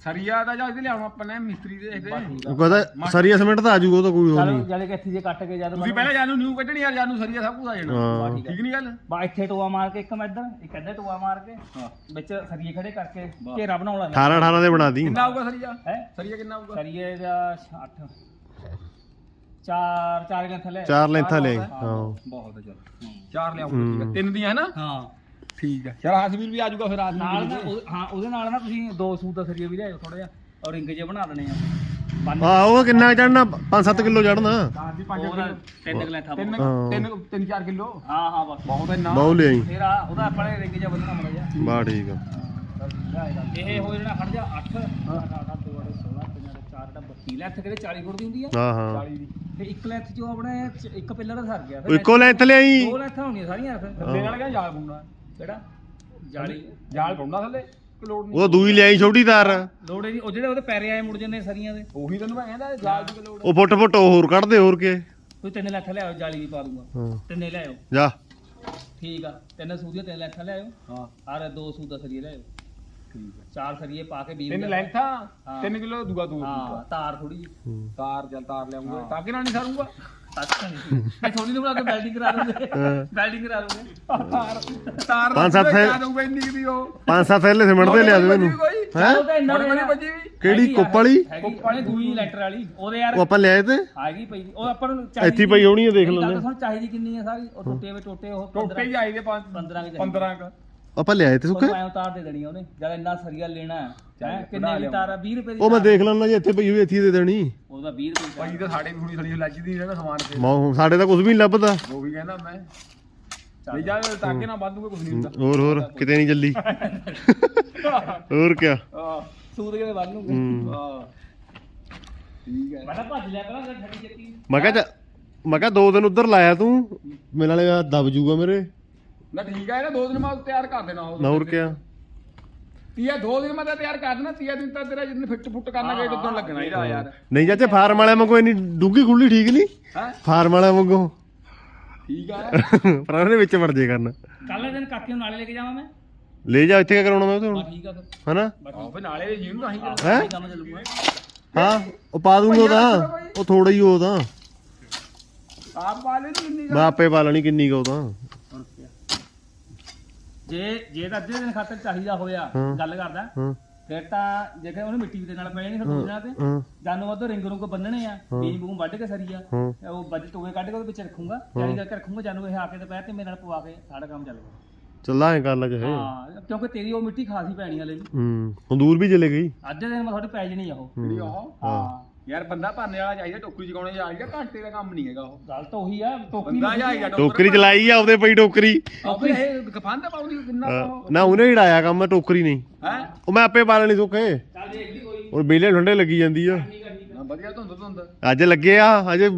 ਸਰੀਆ ਦਾ ਜਾਂ ਇਹਦੇ ਲਿਆਉਣਾ ਆਪਾਂ ਨੇ ਮਿਸਤਰੀ ਦੇ ਇਹਦੇ। ਉਹ ਕਹਿੰਦਾ ਸਰੀਆ ਸਿਮੈਂਟ ਤਾਂ ਆ ਉਹ ਤਾਂ ਕੋਈ ਹੋ ਚਲ ਨਹੀਂ। ਜਦ ਕਿ ਇੱਥੇ ਜੇ ਕੱਟ ਕੇ ਜਦ ਤੁਸੀਂ ਪਹਿਲਾਂ ਜਾਨੂੰ ਨਿਊ ਕੱਢਣੀ ਯਾਰ ਜਾਨੂੰ ਸਰੀਆ ਸਭ ਕੁਝ ਆ ਜਾਣਾ। ਹਾਂ। ਠੀਕ ਠੀਕ ਨਹੀਂ ਗੱਲ? ਬਾ ਇੱਥੇ ਟੋਆ ਮਾਰ ਕੇ ਇੱਕ ਮੈਂ ਇੱਧਰ ਇੱਕ ਇੱਧਰ ਟੋਆ ਮਾਰ ਕੇ ਹਾਂ। ਵਿੱਚ ਸਰੀਏ ਖੜੇ ਕਰਕੇ ਘੇਰਾ ਬਣਾਉਣਾ ਲੈਣਾ 18 18 ਦੇ ਬਣਾ ਦੀ। ਕਿੰਨਾ ਆਊਗਾ ਸਰੀਆ? ਹੈ? ਸਰੀਆ ਕਿੰਨਾ ਆਊਗਾ? ਸਰੀਏ ਦਾ 8 ਚਾਰ ਚਾਰ ਗਾਂ ਥੱਲੇ। ਚਾਰ ਲੈਂਥਾਂ ਲੈ ਬਹੁਤ ਹਾਂ। ਬਹੁਤ ਹੈ ਚਲ। ਚਾਰ ਲਿਆਉਂਗਾ ਠੀਕ ਹੈ ਤਿੰਨ ਦੀਆਂ ਹੈ ਨਾ? ਹਾਂ। ਠੀਕ ਹੈ ਚਲ ਹਾਸਵੀਰ ਵੀ ਆ ਜਾਊਗਾ ਫਿਰ ਆਦਮੀ ਨਾਲ ਨਾ ਉਹ- ਹਾਂ ਉਹਦੇ ਨਾਲ ਨਾ ਤੁਸੀਂ ਦੋ ਸੂਟ ਦਾ ਸਰੀਆ ਵੀ ਲਿਆਓ ਥੋੜਾ ਜਿਹਾ ਔਰ ਰਿੰਗ ਜੇ ਬਣਾ ਦੇਣੇ ਆ। ਆ ਉਹ ਕਿੰਨਾ ਚੜਨਾ 5-7 ਕਿਲੋ ਚੜਨਾ ਹਾਂ ਜੀ 5 ਹੋਰ ਤਿੰਨ ਕੁ ਲੈਂਥਾਂ ਤਿੰਨ ਹਾਂ। ਤਿੰਨ ਤਿੰਨ 4 ਕਿਲੋ। ਹਾਂ ਹਾਂ ਬਸ। ਬਹੁਤ ਇੰਨਾ। ਬਹੁ ਲਿਆਈ। ਫੇਰ ਆ ਉਹਦਾ ਆਪਣੇ ਰਿੰਗ ਜਿਹਾ ਵਧਣਾ ਮੜਾ ਜਾ ਬਾ ਠੀਕ ਆ। ਇਹ ਹੋ ਜਿਹੜਾ ਖੜ ਜਾ 8 8 8 2 16 3 4 ਦਾ 32 ਲੈਂਥ ਕਿਤੇ 40 ਫੁੱਟ ਦੀ ਹੁੰਦੀ ਆ। ਹਾਂ ਹਾਂ। 40 ਦੀ। ਤੇ ਇੱਕ ਲੈਂਥ ਚੋਂ ਆਪਣਾ ਚ- ਇੱਕ ਪਿੱਲਰ ਸਰ ਗਿਆ। ਉਹ ਇੱਕੋ ਲੈਂਥ ਲਿਆਈ। ਦੋ ਲੈਂਥਾਂ ਹੋਣੀਆਂ ਸਾਰੀਆਂ ਫਿਰ। ਨਾਲ ਕਿਹਾ ਜਾਲ ਪਾਉਣਾ ਕਿਹੜਾ? ਜਾਲੀ। ਜਾਲ ਪਾਉਣਾ ਥੱਲੇ ਕਿ ਲੋੜ ਨਹੀਂ। ਉਹ ਦੂਈ ਲਿਆਈ ਛੋਟੀ ਤਾਰ। ਲੋੜੇ ਦੀ ਉਹ ਜਿਹੜੇ ਉਹਦੇ ਪੈਰੇ ਆਏ ਮੁੜ ਜਾਂਦੇ ਸਰੀਆਂ ਦੇ। ਉਹੀ ਤੈਨੂੰ ਮੈਂ ਕਹਿੰਦਾ ਜਾਲ ਦੀ ਕਿ ਲੋੜ ਉਹ ਫੁੱਟ ਫੁੱਟ ਹੋਰ ਕੱਢਦੇ ਹੋਰ ਕੇ। ਕੋਈ ਤਿੰਨ ਲੱਖ ਲਿਆਓ ਜਾਲੀ ਵੀ ਪਾ ਦੂੰਗਾ। ਹਾਂ। ਤਿੰਨੇ ਲਿਆਓ। ਜਾ। ਠੀਕ ਆ। ਤਿੰਨ ਸੂਦੀਆਂ ਤਿੰਨ ਲੱਖ ਲਿਆਓ। ਹਾਂ। ਆਰ ਦੋ ਸੂਦਾ ਸਰੀਏ ਲਿਆਓ। ਠੀਕ ਹੈ ਚਾਰ ਸਰੀਏ ਪਾ ਕੇ 20 ਤਿੰਨ ਲੈਂਥਾਂ ਹਾਂ। 3 ਕਿਲੋ ਦੂਗਾ ਦੂਰ ਹਾਂ ਤਾਰ ਥੋੜੀ ਜਿਹੀ। ਹੂੰ। ਤਾਰ ਜਲ ਤਾਰ ਲਿਆਉਂਗਾ। ਹਾਂ। ਤਾਂ ਕਿ ਨਾਲ ਨਹੀਂ ਸਰੂਗਾ? ਤੱਕ ਨਹੀਂ ਇਹ ਥੋੜੀ ਕੇ ਵੈਲਡਿੰਗ ਕਰਾ ਦੂੰਗੇ ਹਾਂ। ਵੈਲਡਿੰਗ ਕਰਾ ਦੂੰਗੇ ਤਾਰ ਤਾਰ ਪੰਜ ਸੱਤ ਹੈ। ਦਊਗਾ ਇੰਨੀ ਕੁ ਦੀ ਉਹ। ਪੰਜ ਸੱਤ ਥੈਲੇ ਸਿਮਟ ਦੇ ਲਿਆ ਦੇ ਮੈਨੂੰ ਹੈ? ਉਹ ਤਾਂ ਇੰਨਾ ਬੜੀ ਬੜੀ ਦੇਣਾ। ਵੱਜੀ ਵੀ ਕਿਹੜੀ? ਹੈਗੀ ਕੁੱਪ ਵਾਲੀ? ਦੂਈ ਲੈਟਰ ਵਾਲੀ। ਉਹਦੇ ਯਾਰ ਉਹ ਆਪਾਂ ਲਿਆਏ ਤੇ? ਹੈਗੀ ਪਈ ਉਹ ਆਪਾਂ ਨੂੰ ਇੱਥੇ ਹੀ ਪਈ ਹੋਣੀ ਆ, ਦੇਖ ਲੈਂਦੇ। ਸੁਣ ਚਾਹੀਦੀ ਕਿੰਨੀ ਆ ਸਾਰੀ? ਉਹ ਟੁੱਟੇ ਵੇ ਟੋਟੇ ਉਹ ਟੋਟੇ ਹੀ ਆਏ ਦੇ 5 15 ਕੇ 15 ਕ। ਆਪਾਂ ਲਿਆਏ ਤੇ ਸੁੱਕੇ? ਉਹ ਐਂ ਤਾਰ ਦੇ ਦੇਣੀ ਆ ਉਹਨੇ। ਜਦ ਇੰਨਾ ਸਰੀਆ ਲੈਣਾ ਹੈ ਹੈਂ, ਕਿੰਨੇ ਦੀ ਤਾਰ ਆ? 20 ਰੁਪਏ ਦੀ ਉਹ ਮੈਂ। ਦੇਖ ਲੈਣਾ ਜੇ ਇੱਥੇ ਪਈ ਹੋਈ ਇੱਥੇ ਹੀ ਦੇ ਦੇਣੀ। ਉਹਦਾ 20 ਰੁਪਏ ਦੀ ਭਾਈ ਤਾਂ ਸਾਡੇ ਵੀ ਥੋੜੀ ਥੋੜੀ ਲੱਜ ਦੀ ਰਹਿਣਾ ਸਮਾਨ ਤੇ। ਮੌ- ਸਾਡੇ ਤਾਂ ਕੁਝ ਵੀ ਨਹੀਂ ਲੱਭਦਾ। ਉਹ ਵੀ ਕਹਿੰਦਾ ਮੈਂ। ਲੈ ਜਾ ਤਾਂ ਕਿ ਨਾ ਵਾਧੂਗਾ ਕੁਝ ਨਹੀਂ ਹੁੰਦਾ। ਹੋਰ ਹੋਰ ਕਿਤੇ ਨਹੀਂ ਚੱਲੀ। ਹੋਰ ਕਿਆ? ਹਾਂ ਸੂਦ ਕੇ ਵੱਲ ਨੂੰ ਹੂੰ। ਹਾਂ ਠੀਕ ਹੈ। ਮੈਂ ਤਾਂ ਭੱਜ ਲਿਆ ਪਹਿਲਾਂ ਠੱਡੀ ਚੱਕੀ ਮੈਂ ਕਿਹਾ ਮੈਂ ਕਿਹਾ ਦੋ ਦਿਨ ਉਧਰ ਲਾਇਆ ਤੂੰ। ਮੇਰੇ ਨਾਲੇ ਆਹ ਦਬ ਜੂਗਾ ਮੇਰੇ। ਨਾ ਠੀਕ ਹੈ ਨਾ ਦੋ ਦਿਨ ਮੈਂ ਤਿਆਰ ਕਰ ਦੇਣਾ ਉਹ ਨਾ ਹੋਰ ਕਿਆ? ਤੀਆ ਦੋ ਦਿਨ ਮੈਂ ਤਾਂ ਤਿਆਰ ਕਰ ਦੇਣਾ ਤੀਆ ਦਿਨ ਤਾਂ ਤੇਰਾ ਜਿੰਨੇ ਫਿੱਟ ਫੁੱਟ ਕਰਨਾ ਗਏ ਉਦੋਂ ਲੱਗਣਾ ਇਹਦਾ ਯਾਰ। ਨਹੀਂ ਚਾਚੇ ਫਾਰਮ ਵਾਲਿਆਂ ਵਾਂਗੂ ਇੰਨੀ ਡੂੰਗੀ ਖੁੱਲੀ ਠੀਕ ਨਹੀਂ? ਹੈ? ਫਾਰਮ ਵਾਲਿਆਂ ਵਾਂਗੂ। ਠੀਕ ਹੈ ਪਰ ਉਹਦੇ ਵਿੱਚ ਵੜ ਜੇ ਕਰਨ। ਕੱਲ ਦੇ ਦਿਨ ਕਾਕੇ ਨੂੰ ਨਾਲੇ ਲੈ ਕੇ ਜਾਵਾਂ ਮੈਂ? ਲੈ ਜਾ ਇੱਥੇ ਕਿਆ ਕਰਾਉਣਾ ਮੈਂ ਬਾ ਹੁਣ ਠੀਕ ਆ ਫਿਰ। ਹਨਾ? ਆਹ ਫੇ ਨਾਲੇ ਜੀ ਨੂੰ ਨਹੀਂ ਹੈ? ਇਹ ਕੰਮ ਚੱਲੂਗਾ। ਹਾਂ ਉਹ ਪਾ ਦੂੰਗਾ ਉਹਦਾ ਉਹ ਥੋੜਾ ਹੀ ਉਹ ਤਾਂ। ਆਪ ਵਾਲੇ ਨਹੀਂ ਇੰਨੀ ਮੈਂ ਆਪੇ ਪਾ ਲੈਣੀ ਕਿੰਨੀ ਕੁ ਉਹ ਤਾਂ। ਜੇ ਜੇ ਤਾਂ ਅੱਧੇ ਦਿਨ ਖਾਤਰ ਚਾਹੀਦਾ ਹੋਇਆ। ਗੱਲ ਕਰਦਾ ਹਾਂ। ਫਿਰ ਤਾਂ ਜੇ ਕਿ ਉਹਨੇ ਮਿੱਟੀ ਦੇ ਨਾਲ ਪੈ ਜਾਣੀ ਫਿਰ ਦੂਜਿਆਂ ਤੇ ਜਾਨੂ ਉਹ ਰਿੰਗ ਰੁੰਗ ਬੰਨਣੇ ਆ ਬੀਜ ਬੂਮ ਵੱਢ ਕੇ ਸਰੀਆ ਉਹ ਬੱਜ ਟੋਏ ਕੱਢ ਕੇ ਉਹਦੇ ਵਿੱਚ ਰੱਖੂੰਗਾ ਤਿਆਰੀ ਕਰਕੇ ਰੱਖੂੰਗਾ ਜਾਨੂ ਇਹ ਆ ਕੇ ਤੇ ਪੈਰ ਤੇ ਮੇਰੇ ਨਾਲ ਪਵਾ ਕੇ ਸਾਡਾ ਕੰਮ ਚੱਲੇਗਾ ਚੱਲਾਂ ਐ ਕਰ ਲਾ ਚਾਹੇ ਹਾਂ ਕਿਉਂਕਿ ਤੇਰੀ ਉਹ ਮਿੱਟੀ ਖਾਸੀ ਪੈਣੀ ਵਾਲੇ ਵੀ। ਹੂੰ ਤੰਦੂਰ ਵੀ ਚਲੇ ਗਈ। ਅੱਧੇ ਦਿਨ ਮੈਂ ਤੁਹਾਡੇ ਪੈ ਜਣੀ ਆ ਉਹ। ਜਿਹੜੀ ਉਹ? ਹਾਂ। ਯਾਰ ਬੰਦਾ ਭਰਨੇ ਵਾਲਾ ਚਾਹੀਦਾ ਟੋਕਰੀ ਚਕਾਉਣੇ ਚਾਹੀਦਾ ਘੰਟੇ ਦਾ ਕੰਮ ਨਹੀਂ ਹੈਗਾ ਉਹ। ਗੱਲ ਤਾਂ ਉਹੀ ਆ ਟੋਕਰੀ ਬੰਦਾ ਚਾਹੀਦਾ ਟੋਕਰੀ ਚਲਾਈ ਆ ਉਹਦੇ ਪਈ ਟੋਕਰੀ। ਟੋਕਰੀ ਇਹ ਗਫੰਦ ਪਾਉਂਦੀ ਕਿੰਨਾ ਨਾ ਉਹਨੇ ਹੀ ਢਾਇਆ ਕੰਮ ਟੋਕਰੀ ਨਹੀਂ। ਹੈ? ਉਹ ਮੈਂ ਆਪੇ ਪਾ ਲੈਣੀ ਸੁੱਕੇ ਚੱਲ ਦੇਖ ਲਈ ਕੋਈ। ਉਹ ਬੇਲੇ ਠੰਡੇ ਲੱਗੀ ਜਾਂਦੀ ਆ। ਵਧੀਆ ਧੁੰਦ ਧੁੰਦ। ਅੱਜ ਲੱਗੇ ਆ ਅਜੇ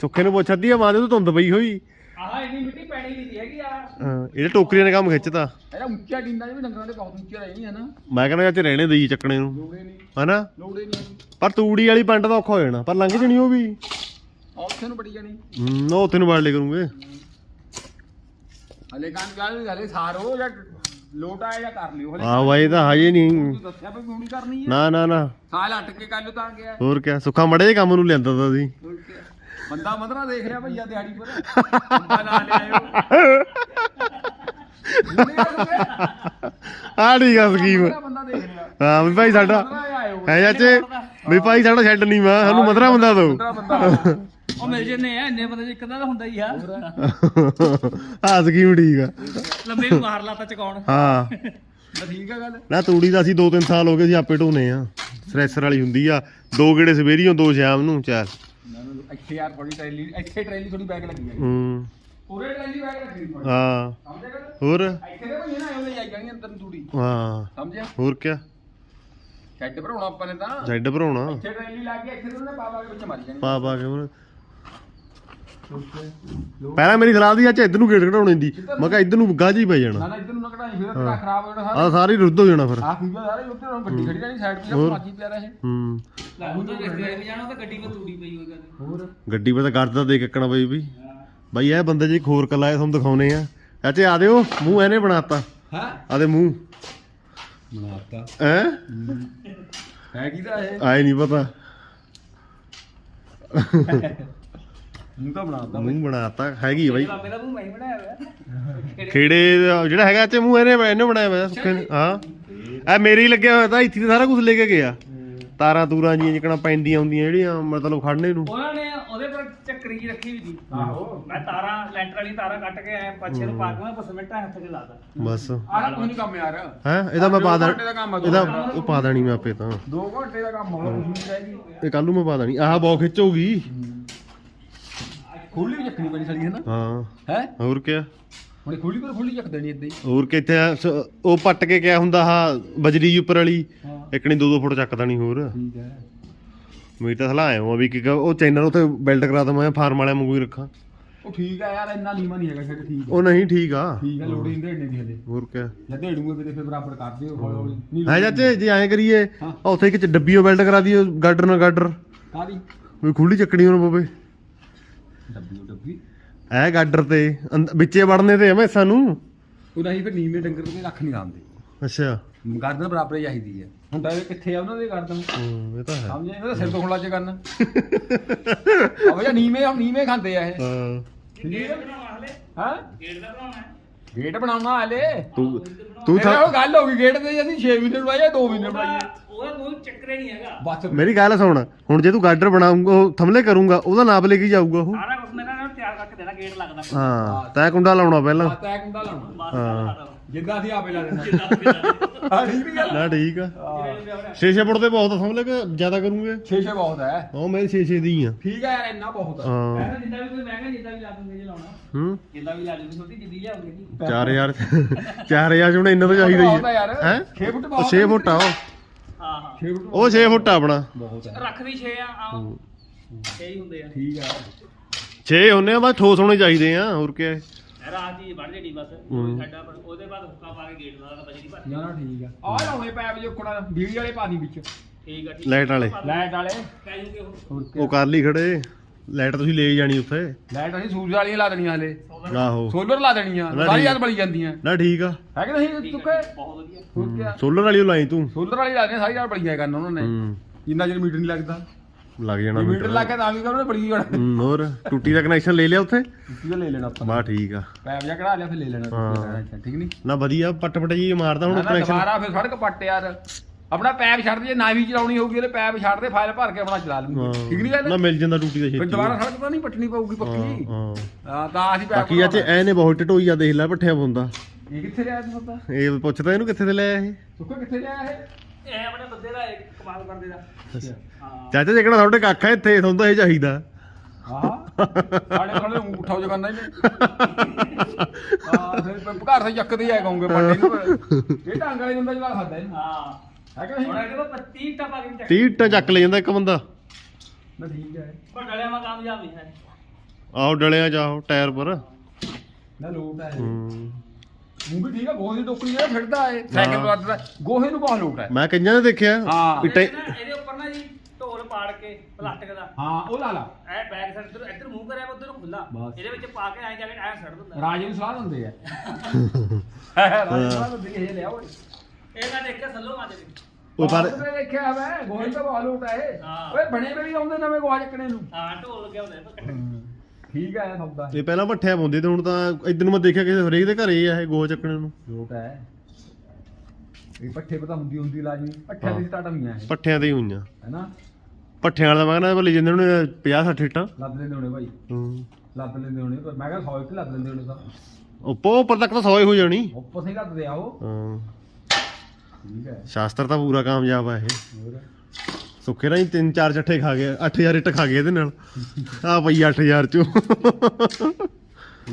ਸੁੱਕੇ ਨੂੰ ਪੁੱਛਦੀ ਆ ਮਾਂ ਦੇ ਤੋਂ ਧੁੰਦ ਪਈ ਹੋਈ। ਆਹ ਇੰਨੀ ਮਿੱਟੀ ਪੈਣੀ ਨਹੀਂ ਦੀ ਹੈਗੀ ਆ। ਹਾਂ, ਇਹਦੇ ਟੋਕਰੀਆਂ ਨੇ ਕੰਮ ਖਿੱਚਤਾ। ਇਹਦਾ ਉੱਚਾ ਟਿੰਡਾ ਵੀ ਡੰਗਰਾਂ ਦੇ ਬਹੁਤ ਉੱਚਾ ਰਹੇ ਨਹੀਂ ਹੈ ਨਾ। ਮੈਂ ਕਹਿੰਦਾ ਚਾਚੇ ਰਹਿਣੇ ਦਈ ਚੱਕਣੇ ਨੂੰ। ਲੋੜੇ ਨਹੀਂ। ਹਨਾ? ਲੋੜੇ ਨਹੀਂ ਪਰ ਤੂੜੀ ਵਾਲੀ ਪੰਡ ਦਾ ਔਖਾ ਹੋ ਜਾਣਾ ਪਰ ਲੰਘ ਜਣੀ ਉਹ ਵੀ। ਆਪਸ਼ਨ ਬੜੀ ਜਾਣੀ। ਹੂੰ ਉਹ ਉੱਥੇ ਨੂੰ ਵੜ ਲੈ ਕਰੂੰਗੇ। ਹਲੇ ਕਾਂ ਗੱਲ ਹਲੇ ਸਾਰੋ ਜਾਂ ਲੋਟ ਆਇਆ ਜਾਂ ਕਰ ਲਿਓ। ਹਲੇ ਆ ਵਾਏ ਤਾਂ ਹਜੇ ਨਹੀਂ। ਤੂੰ ਦੱਸਿਆ ਵੀ ਹੁਣੀ ਕਰਨੀ ਹੈ ਨਾ ਨਾ ਨਾ। ਸਾਲ ਅੱਟ ਕੇ ਕੱਲ ਤਾਂ ਗਿਆ। ਹੋਰ ਕਿਆ ਸੁੱਖਾ ਮੜੇ ਜੇ ਕੰਮ ਨੂੰ ਲਿਆਂਦਾ ਤਾ ਸੀ। ਹੋਰ ਕਿਆ। ਬੰਦਾ ਮਦਰਾ ਦੇਖ ਰਿਹਾ ਭਈਆ ਦਿਹਾੜੀ ਪਰ। ਬੰਦਾ ਨਾ ਲਿਆਇਓ ਆ ਠੀਕ ਆ ਸਕੀਮ। ਮੇਰਾ ਬੰਦਾ ਦੇਖ ਰਿਹਾ। ਹਾਂ ਵੀ ਭਾਈ ਸਾਡਾ ਮਦਰਾ ਹੈ ਚਾਚੇ ਵੀ ਭਾਈ ਸਾਡਾ ਛੱਡ ਨਹੀਂ ਮੈਂ ਸਾਨੂੰ ਮਧਰਾ ਬੰਦਾ ਦੋ ਉਹ ਮਿਲ ਜੰਨੇ ਆ ਇੰਨੇ ਬੰਦੇ ਚ ਇੱਕ ਤਾਂ ਹੁੰਦਾ ਹੀ ਆ। ਆ ਸਕੀਮ ਠੀਕ ਆ। ਲੰਬੇ ਨੂੰ ਬਾਹਰ ਲਾਤਾ ਚਕਾਉਣ। ਹਾਂ। ਠੀਕ ਆ ਗੱਲ। ਨਾ ਤੂੜੀ ਦਾ ਅਸੀਂ 2-3 ਸਾਲ ਹੋ ਗਏ ਸੀ ਆਪੇ ਢੋਨੇ ਆ। ਥ੍ਰੈਸ਼ਰ ਵਾਲੀ ਹੁੰਦੀ ਆ। ਦੋ ਗੇੜੇ ਸਵੇਰੀਓ ਦੋ ਸ਼ਾਮ ਨੂੰ ਚਾਰ ਇੱਥੇ ਯਾਰ ਬੜੀ ਟਰੈਲੀ ਇੱਥੇ ਟਰੈਲੀ ਥੋੜੀ ਬੈਗ ਲੱਗੀ ਹੈ ਹੂੰ। ਪੂਰੇ ਟਰੈਲੀ ਬੈਗ ਲੱਗੀ ਹੋਈ ਹਾਂ। ਸਮਝਿਆ ਗੱਲ? ਹੋਰ? ਇੱਥੇ ਦੇ ਭਈਏ ਨਾ ਆਉਂਦੇ ਜਾਈ ਜਾਣੀ ਅੰਦਰ ਨੂੰ ਤੂੜੀ। ਹਾਂ। ਸਮਝਿਆ? ਹੋਰ ਕਿਆ? ਸ਼ੈੱਡ ਭਰਾਉਣਾ ਆਪਾਂ ਨੇ ਤਾਂ। ਜੈਡ ਭਰਾਉਣਾ। ਇੱਥੇ ਟਰੈਲੀ ਲਾ ਕੇ ਇੱਥੇ ਤੋਂ ਨਾ ਪਾ ਪਾ ਕੇ ਵਿੱਚ ਮਾਰੀ ਜਾਣੀ। ਪਾ ਪਾ ਕੇ ਹੁਣ ਪਹਿਲਾਂ ਮੇਰੀ ਸਲਾਹ ਦੀ ਅੱਜ ਇੱਧਰ ਨੂੰ ਗੇੜ ਘਟਾਉਣੀ ਦੀ। ਮੈਂ ਕਿਹਾ ਇੱਧਰ ਨੂੰ ਗਾਜੀ ਪੈ ਜਾਣਾ। ਨਾ ਨਾ ਇੱਧਰ ਨੂੰ ਨਾ ਫਿਰ ਤੇਰਾ ਖਰਾਬ ਹੋ ਜਾਣਾ ਸਾਰਾ। ਆ ਸਾਰੀ ਰੁੱਧ ਹੋ ਜਾਣਾ ਫਿਰ। ਆਹ ਖੂਬਾ ਸਾਰਾ ਉੱਧਰ ਹੁਣ ਗੱਡੀ ਖੜੀ ਜਾਣੀ ਸਾਈਡ ਤੇ ਹੋਰ। ਮਾਜੀ ਪਿਆ ਰਹੇ ਹੂੰ। ਲੈ ਹੁਣ ਤਾਂ ਰਿਸ਼ਤੇਦਾਰੀ ਵਿੱਚ ਜਾਣਾ ਤਾਂ ਗੱਡੀ 'ਤੇ ਤੂੜੀ ਪਈ ਹੋਈ ਗੱਲ। ਹੋਰ? ਗੱਡੀ ਪਤਾ ਕਰਦਾ ਦੇ ਕੱਕਣਾ ਬਈ ਵੀ। ਬਾਈ ਇਹ ਬੰਦੇ ਜੀ ਖੋਰ ਕਲਾਏ ਤੁਹਾਨੂੰ ਦਿਖਾਉਨੇ ਆ। ਚਾਚੇ ਆ ਦਿਓ ਮੂੰਹ ਇਹਨੇ ਬਣਾਤਾ। ਹਾਂ? ਆ ਦੇ ਮੂੰਹ। ਬਣਾਤਾ। ਹੈ? ਹੈ ਕਿਹਦਾ ਇਹ? ਆਏ ਨਹੀਂ ਪਤਾ। ਮੂੰਹ ਤਾਂ ਬਣਾਤਾ ਮੂੰਹ ਬਣਾਤਾ ਹੈਗੀ ਆ ਬਾਈ। ਬਾਬੇ ਦਾ ਮੂੰਹ ਮੈਂ ਹੀ ਬਣਾਇਆ ਹੋਇਆ। ਖੇੜੇ ਦਾ ਜਿਹੜਾ ਹੈਗਾ ਚਾਚੇ ਮੂੰਹ ਇਹਨੇ ਇਹਨੇ ਬਣਾਇਆ ਹੋਇਆ ਸੁੱਕੇ ਨੇ ਹਾਂ। ਇਹ ਮੇਰੇ ਹੀ ਲੱਗਿਆ ਹੋਇਆ ਤਾਂ ਇੱਥੇ ਤਾਂ ਸਾਰਾ ਕੁਝ ਲੈ ਕੇ ਗਿਆ। ਤਾਰਾਂ ਤੂਰਾਂ ਜੀਆਂ ਜਿਕਣਾ ਪੈਂਦੀਆਂ ਹੁੰਦੀਆਂ ਜਿਹੜੀਆਂ ਮਤਲਬ ਖੜਨੇ ਨੂੰ। ਉਹਨਾਂ ਨੇ ਉਹਦੇ ਪਰ ਚੱਕਰੀ ਜੀ ਰੱਖੀ ਵੀ ਦੀ ਆਹੋ। ਮੈਂ ਤਾਰਾਂ ਲੈਂਟਰ ਵਾਲੀ ਤਾਰਾਂ ਕੱਟ ਕੇ ਆਇਆ ਪੱਛੇ ਨੂੰ ਪਾ ਕੇ ਮੈਂ ਬਸ ਮਿੰਟਾਂ ਹੱਥ 'ਚ ਲਾਦਾ ਬਸ। ਆਹ ਕੋਈ ਨਹੀਂ ਕੰਮ ਯਾਰ। ਹੈ? ਇਹਦਾ ਮੈਂ ਪਾ ਦੋ ਦੇਣਾ ਘੰਟੇ ਦਾ ਕੰਮ ਆ, ਦੋ ਇਹਦਾ ਘੰਟੇ ਉਹ ਪਾ ਦੇਣੀ ਮੈਂ ਆਪੇ ਤਾਂ। 2 ਘੰਟੇ ਦਾ ਕੰਮ ਹੋਣਾ ਕੁਝ ਨਹੀਂ ਰਹੇਗੀ ਇਹ ਕੱਲ ਨੂੰ ਮੈਂ ਪਾ ਦੇਣੀ। ਆਹ ਬਹੁਤ ਖਿੱਚ ਹੋਊਗੀ ਖੁੱਲੀ ਵੀ ਚੱਕਣੀ ਪੈਣੀ ਸਾਡੀ ਹੈ ਨਾ ਹਾਂ। ਹੈ? ਹੋਰ ਕਿਆ? ਹੁਣ ਇਹ ਖੁੱਲੀ ਪਰ ਖੁੱਲੀ ਚੱਕ ਦੇਣੀ ਏਦਾਂ ਹੀ ਹੋਰ ਕਿੱਥੇ ਆ? ਸ- ਉਹ ਪੱਟ ਕੇ ਕਿਆ ਹੁੰਦਾ ਹਾਂ ਬਜਰੀ ਜੀ ਉੱਪਰ ਵਾਲੀ ਹਾਂ। ਇੱਕ ਨਹੀਂ 2-2 ਫੁੱਟ ਚੱਕਦਾ ਨਹੀਂ ਹੋਰ। ਠੀਕ ਹੈ। ਮੇਰੀ ਤਾਂ ਸਲਾਹ ਆਇਆ ਵੀ ਕਿ ਉਹ ਚੈਨਲ ਉੱਤੇ ਬਿਲਡ ਕਰਾ ਦਵਾਂ ਫਾਰਮ ਵਾਲਿਆਂ ਵਾਂਗੂ ਹੀ ਰੱਖਾਂ। ਉਹ ਠੀਕ ਹੈ ਯਾਰ ਇੰਨਾ ਨੀਵਾ ਨਹੀਂ ਹੈਗਾ ਫਿਰ ਠੀਕ ਹੈ। ਉਹ ਨਹੀਂ ਠੀਕ ਆ। ਠੀਕ ਹੈ ਲੋੜ ਹੀ ਨਹੀਂ ਦੇਣੇ ਦੀ ਹਲੇ ਹੋਰ ਕਿਆ? ਜਦ ਢੇੜੂਗੇ ਤੇ ਫਿਰ ਬਰਾਬਰ ਕਰ ਦਿਓ ਹੌਲੀ ਹੌਲੀ। ਨਹੀਂ ਹੈ ਚਾਚੇ ਜੇ ਐਂ ਕਰੀਏ ਹਾਂ। ਆ ਉੱਥੇ ਇੱਕ ਡੱਬੀਓ ਬਿਲਡ ਕਰਾ ਦਈਏ ਗਾਡਰ ਨਾਲ ਗਾਡਰ ਕਾਦੀ ਵੀ ਖੁੱਲੀ ਚੱਕਣੀ ਉਹਨੂੰ ਪਵੇ। ਡੱਬੀ ਉਹ ਡੱਬੀ ਐ ਗਾਡਰ ਤੇ ਅੰਦ- ਵਿੱਚੇ ਵੜਨੇ ਤੇ ਐਵੇਂ ਸਾਨੂੰ? ਉਹ ਨਹੀਂ ਫਿਰ ਨੀਵੇਂ ਡੰਗਰ ਤੇ ਰੱਖ ਨਹੀਂ ਆਉਂਦੇ ਅੱਛਾ। ਗਰਦਨ ਬਰਾਬਰ ਹੀ ਚਾਹੀਦੀ ਹੈ। ਹੁਣ ਤਾਂ ਇਹ ਕਿੱਥੇ ਆ ਉਹਨਾਂ ਦੇ ਗਰਦਨ ਹੂੰ ਇਹ ਤਾਂ ਹੈ। ਸਮਝੇ ਇਹਦਾ ਸਿਰ ਤੋਂ ਖੁੱਲਾ ਚ ਕਰਨਾ। ਆਵੇ ਜਾਂ ਨੀਵੇਂ ਆ ਨੀਵੇਂ ਖਾਂਦੇ ਆ ਇਹ। ਹਾਂ। ਠੀਕ ਹੈ ਬਣਾਉਣਾ ਹਲੇ। ਹਾਂ? ਗੇਟ ਦਾ ਬਣਾਉਣਾ ਹੈ। ਗੇਟ ਬਣਾਉਣਾ ਹਲੇ? ਤੂੰ ਤੂੰ ਤੂੰ ਉਹ ਗੱਲ ਹੋ ਗਈ ਗੇਟ ਤੇ ਅਸੀਂ 6 ਮਹੀਨੇ ਬਣਾਈਏ 2 ਮਹੀਨੇ ਬਣਾਈਏ ਉਹਦਾ ਕੋਈ ਚੱਕਰ ਹੀ ਨਹੀਂ ਹੈਗਾ। ਬਸ। ਮੇਰੀ ਗੱਲ ਸੁਣ ਹੁਣ ਜੇ ਤੂੰ ਗਾਡਰ ਬਣਾਉਂਗਾ ਉਹ ਥਮਲੇ ਕਰੂੰਗਾ ਉਹਦਾ ਨਾਪ ਲੈ ਕੇ ਜਾਊਗਾ ਉਹ। ਸਾਰਾ ਕਰਕੇ ਦੇਣਾ ਗੇਟ ਲੱਗਦਾ। ਹਾਂ ਤੈ ਕੁੰਡਾ ਲਾਉਣਾ ਪਹਿਲਾਂ। ਤੈ ਕੁੰਡਾ ਲਾਉਣਾ। ਹਾਂ। ਹਾਂ ਜਿੱਦਾਂ ਅਸੀਂ ਆਪੇ ਲਾ ਦੇਣਾ ਹਾਂ ਠੀਕ ਗੱਲ ਨਾ ਠੀਕ ਆ। ਹਾਂ। ਛੇ ਛੇ ਫੁੱਟ ਤੇ ਬਹੁਤ ਆ, ਸਮਝ ਲੈ ਕਿ ਜ਼ਿਆਦਾ ਕਰੂੰਗੇ? 6-6 ਬਹੁਤ ਹੈ ਉਹ ਮੈਂ 6 6 ਦੀ ਆ। ਠੀਕ ਹੈ ਯਾਰ ਇੰਨਾ ਬਹੁਤ ਹੈ ਹਾਂ। ਮੈਂ ਜਿੱਦਾਂ ਵੀ ਕੋਈ ਮਹਿੰਗਾ ਜਿੱਦਾਂ ਵੀ ਲਾ ਦੂੰਗੇ ਜੇ ਲਾਉਣਾ। ਹੂੰ? ਜਿੱਦਾਂ ਵੀ ਲਾ ਦੂੰਗੇ ਛੋਟੀ ਜਿੱਦੀ ਲਿਆਉਂਗੇ ਜੀ। 4000 4000 ਚ। ਹੁਣ ਇੰਨਾ ਤਾਂ ਚਾਹੀਦਾ ਬਹੁਤ ਹੈ ਹੀ ਹੈ? 6 ਫੁੱਟ 6 ਫੁੱਟ ਆ ਉਹ। ਹਾਂ ਹਾਂ। 6 ਫੁੱਟ ਉਹ 6 ਫੁੱਟ ਆ ਆਪਣਾ। ਬਹੁਤ ਹੈ ਰੱਖ ਵੀ 6 ਆ ਆਹ। ਛੇ ਹੀ ਹੁੰਦੇ ਆ। ਠੀਕ ਹੈ 6 ਹੁੰਨੇ ਆ ਬਸ ਠੋਸ ਹੋਣੇ ਚਾਹੀਦੇ ਆ ਹੋਰ ਕੀ ਹੈ ਰਾਤ ਦੀ ਵੜ ਜਿਹੜੀ ਬਸ ਹੂੰ। ਸਾਡਾ ਪਰ ਉਹਦੇ ਬਾਅਦ ਹੁੱਕਾ ਪਾ ਕੇ ਗੇਟ ਲਾ ਦਾ ਬਜਰੀ ਭਰ ਨਾ ਨਾ ਠੀਕ ਹੈ ਆਹ ਲਾਉਣੇ ਪੈਪ ਜੋ ਕੋਣਾ ਬਿਜਲੀ ਵਾਲੇ ਪਾਣੀ ਵਿੱਚ। ਠੀਕ ਆ ਠੀਕ ਲਾਈਟ ਵਾਲੇ। ਲਾਈਟ ਵਾਲੇ। ਪੈ ਜੂਗੇ ਉਹ। ਹੋਰ ਉਹ ਕਰ ਲਈ ਖੜੇ। ਲਾਈਟ ਤੁਸੀਂ ਲੈ ਜਾਣੀ ਉੱਥੇ। ਲਾਈਟ ਅਸੀਂ ਸੂਰਜ ਵਾਲੀਆਂ ਲਾ ਦੇਣੀਆਂ ਹਲੇ। ਆਹੋ। ਸੋਲਰ ਲਾ ਦੇਣੀਆਂ ਨਾ ਸਾਰੀ ਠੀਕ। ਰਾਤ ਬਲੀ ਜਾਂਦੀਆਂ। ਨਾ ਠੀਕ ਆ। ਹੈ ਕਿ ਨਹੀਂ ਠੀਕ ਤੁੱਕੇ ਆ ਜੀ, ਬਹੁਤ ਵਧੀਆ। ਹੋਰ ਕੀ ਸੋਲਰ ਵਾਲੀ ਓ ਲਾਈ ਤੂੰ। ਸੋਲਰ ਵਾਲੀ ਲਾ ਦੇਣੀਆਂ ਸਾਰੀ ਰਾਤ ਬਲੀਆਂ ਕਰਨ ਉਹਨਾਂ ਨੇ। ਹੂੰ। ਜਿੰਨਾ ਚਿਰ ਮੀਟਰ ਨਹੀਂ ਲੱਗਦਾ। ਲੱਗ ਜਾਣਾ ਜੇ ਮੀਟਰ ਲੱਗ ਗਿਆ ਤਾਂ ਵੀ ਨੇ ਬਲੀ ਜਾਣਾ ਹੋਰ? ਟੂਟੀ ਦਾ ਕਨੈਕਸ਼ਨ ਲੈ ਲਿਆ ਉੱਥੇ? ਤੁਸੀਂ ਲੈ ਲੈਣਾ ਆਪਾਂ। ਬਾ ਠੀਕ ਆ। ਪੈਪ ਜਾ ਕਢਾ ਲਿਆ ਫਿਰ ਲੈ ਲੈਣਾ। ਠੀਕ ਨਹੀਂ? ਨਾ ਵਧੀਆ ਪੱਟ ਪਟ ਜੀ ਮਾਰਦਾ ਹੁਣ ਨਾ, ਨਾ, ਕਨੈਕਸ਼ਨ ਦੁਬਾਰਾ ਫਿਰ ਸੜਕ ਪੱਟ ਯਾਰ। ਆਪਣਾ ਪੈਪ ਛੱਡ ਦੇ ਨਾ ਵੀ ਚਲਾਉਣੀ ਹੋਊਗੀ ਉਹਦੇ ਪੈਪ ਛੱਡ ਦੇ ਫਾਈਲ ਭਰ ਕੇ ਆਪਣਾ ਚਲਾ ਲੂੰਗੀ ਠੀਕ ਨਹੀਂ ਨਾ ਗੱਲ ਮਿਲ ਜਾਂਦਾ ਟੂਟੀ ਦਾ ਛੇਤੀ। ਦੁਬਾਰਾ ਸੜਕ ਤਾਂ ਨਹੀਂ ਪੱਟਣੀ ਪਊਗੀ ਪੱਕੀ। ਹਾਂ। ਤਾਂ ਅਸੀਂ ਪੈਪ ਬਾਕੀ ਅੱਜ ਐ ਨੇ ਬਹੁਤ ਟਟੋਈਆ ਦੇਖ ਲੈ ਪੱਠਿਆ ਪੁੰਦਾ ਇਹ ਕਿੱਥੇ ਲਿਆ ਤੂੰ ਪਤਾ ਇਹ ਪੁੱਛਦਾ ਇਹਨੂੰ ਕਿੱਥੇ ਤੇ ਲੈ ਆਇਆ ਇਹ? ਸੁੱਕਾ ਕਿੱਥੇ ਲਿਆ ਇਹ? ਇਹ ਆਪਣੇ ਬੰਦੇ ਦਾ ਇੱਕ ਕਮਾਲ ਕਰਦੇ ਦਾ। ਹਾਂ। ਚਾਚਾ ਜਿਕਣਾ ਤੁਹਾਡੇ ਕੱਖ ਹੈ ਇੱਥੇ ਤੁਹਾਨੂੰ ਤਾਂ ਇਹ ਚਾਹੀਦਾ। ਆਹ ਸਾਡੇ ਕੋਲੇ ਉਂਗੂਠਾ ਹੋ ਕਰਨਾ ਇਹਨੇ ਹਾਂ ਫਿਰ ਪ- ਘਰ ਸੇ ਚੱਕਦੇ ਆ ਕਹੂੰਗੇ ਪੰਡੇ ਨੂੰ। ਇਹ ਢੰਗ ਵਾਲੇ ਬੰਦਾ ਜਲਾ ਖਾਦਾ ਹਾਂ। ਹੈ ਕਿ ਨਹੀਂ? ਹੁਣ ਇਹ ਕਹਿੰਦਾ 30 ਟਾ ਪਾ ਕੇ ਚੱਕ 30 ਇੱਟਾਂ ਚੱਕ ਲੈ ਜਾਂਦਾ ਇੱਕ ਬੰਦਾ। ਨਾ ਠੀਕ ਹੈ ਪਰ ਡਲਿਆ ਮਾ ਕਾਮਯਾਬ ਨਹੀਂ ਹੈ। ਆਹੋ ਡਲਿਆ ਜਾਓ ਟਾਇਰ ਪਰ। ਨਾ ਲੋਟ ਹੈ। ਹੂੰ। ਉਹ ਵੀ ਠੀਕ ਹੈ ਗੋਹੇ ਦੀ ਟੋਕਰੀ ਜਿਹੜਾ ਫਿਰਦਾ ਹੈ। ਸਾਈਕਲ ਵਾਦ ਦਾ ਗੋਹੇ ਨੂੰ ਬਹੁਤ ਲੋਟ ਹੈ। ਮੈਂ ਕਈਆਂ ਨੇ ਦੇਖਿਆ। ਹਾਂ। ਇਹਦੇ ਨਾ- ਇਹਦੇ ਉੱਪਰ ਨਾ ਜੀ ਢੋਲ ਪਾੜ ਕੇ ਪਲਾਸਟਿਕ ਦਾ। ਹਾਂ ਉਹ ਲਾ ਲਾ। ਐ ਬੈਕ ਸਾਈਡ ਇੱਧਰ ਇੱਧਰ ਮੂੰਹ ਕਰਿਆ ਉਧਰ ਨੂੰ ਖੁੱਲਾ ਬਸ। ਇਹਦੇ ਵਿੱਚ ਪਾ ਕੇ ਐ ਜਾ ਕੇ ਐ ਛੱਡ ਦਿੰਦਾ। ਰਾਜੇ ਨੂੰ ਸਲਾਹ ਦਿੰਦੇ ਆ। ਰਾਜੇ ਨੂੰ ਸਲਾਹ ਦਿੰਦੇ ਇਹ ਲਿਆ ਓਏ ਇਹ ਮੈਂ ਦੇਖਿਆ ਸੱਲੋ ਮਾਜੇ ਉਹ ਪਰ ਮੈਂ ਦੇਖਿਆ ਮੈਂ ਗੋਹੇ ਤਾਂ ਬਹੁਤ ਲੋਟ ਹੈ ਇਹ। ਹਾਂ। ਓਏ ਬਣੇ ਵੀ ਆਉਂਦੇ ਨਵੇਂ ਗੋਹਾ ਚੱਕਣੇ ਨੂੰ। ਹਾਂ ਢੋਲ ਲੱਗਿਆ ਹੁੰਦਾ ਇਹ ਕੱਟ ਠੀਕ ਹੈ ਸੌਦਾ। ਇਹ ਪਹਿਲਾਂ ਪੱਠਿਆ ਪਾਉਂਦੇ ਤੇ ਹੁਣ ਤਾਂ ਨੂੰ ਮੈਂ ਦੇਖਿਆ ਕਿਸੇ ਹਰੇਕ ਦੇ ਘਰੇ ਆ ਇਹ ਗੋ ਚੱਕਣੇ ਨੂੰ। ਲੋਟ ਹੈ। ਇਹ ਪੱਠੇ ਪਤਾ ਹੁੰਦੀ ਹੁੰਦੀ ਲਾਜ਼ਮੀ ਪੱਠਿਆਂ ਦੀ ਸਟਾਰਟ ਹੋਈਆਂ ਇਹ। ਪੱਠਿਆਂ ਤੇ ਹੀ ਹੋਈਆਂ। ਹੈਨਾ? ਪੱਠਿਆਂ ਵਾਲਾ ਮੈਂ ਕਹਿੰਦਾ ਭਲੇ ਜਿੰਦੇ ਨੂੰ 50 60 ਇੱਟਾਂ। ਲੱਦ ਲੈਂਦੇ ਹੋਣੇ ਭਾਈ। ਹੂੰ। ਲੱਦ ਲੈਂਦੇ ਹੋਣੇ। ਪਰ ਮੈਂ ਕਿਹਾ 100 ਇੱਕ ਲੱਦ ਲੈਂਦੇ ਹੋਣੇ ਤਾਂ। ਉੱਪਰ ਉੱਪਰ ਤੱਕ ਤਾਂ 100 ਹੀ ਹੋ ਜਾਣੀ। ਉੱਪਰ ਸਹੀ ਲੱਦਦੇ ਆ ਉਹ। ਹਾਂ। ਠੀਕ ਹੈ। ਸ਼ਾਸਤਰ ਤਾਂ ਪੂਰਾ ਕਾਮਯਾਬ ਆ ਇਹ। ਹੋਰ? ਸੁੱਖੇ ਨਾਲ ਹੀ ਤਿੰਨ ਚਾਰ ਚੱਠੇ ਖਾ ਗਏ 8000 ਇੱਟ ਖਾ ਗਏ ਇਹਦੇ ਨਾਲ। ਆ ਪਈ 8000 ਚੋਂ।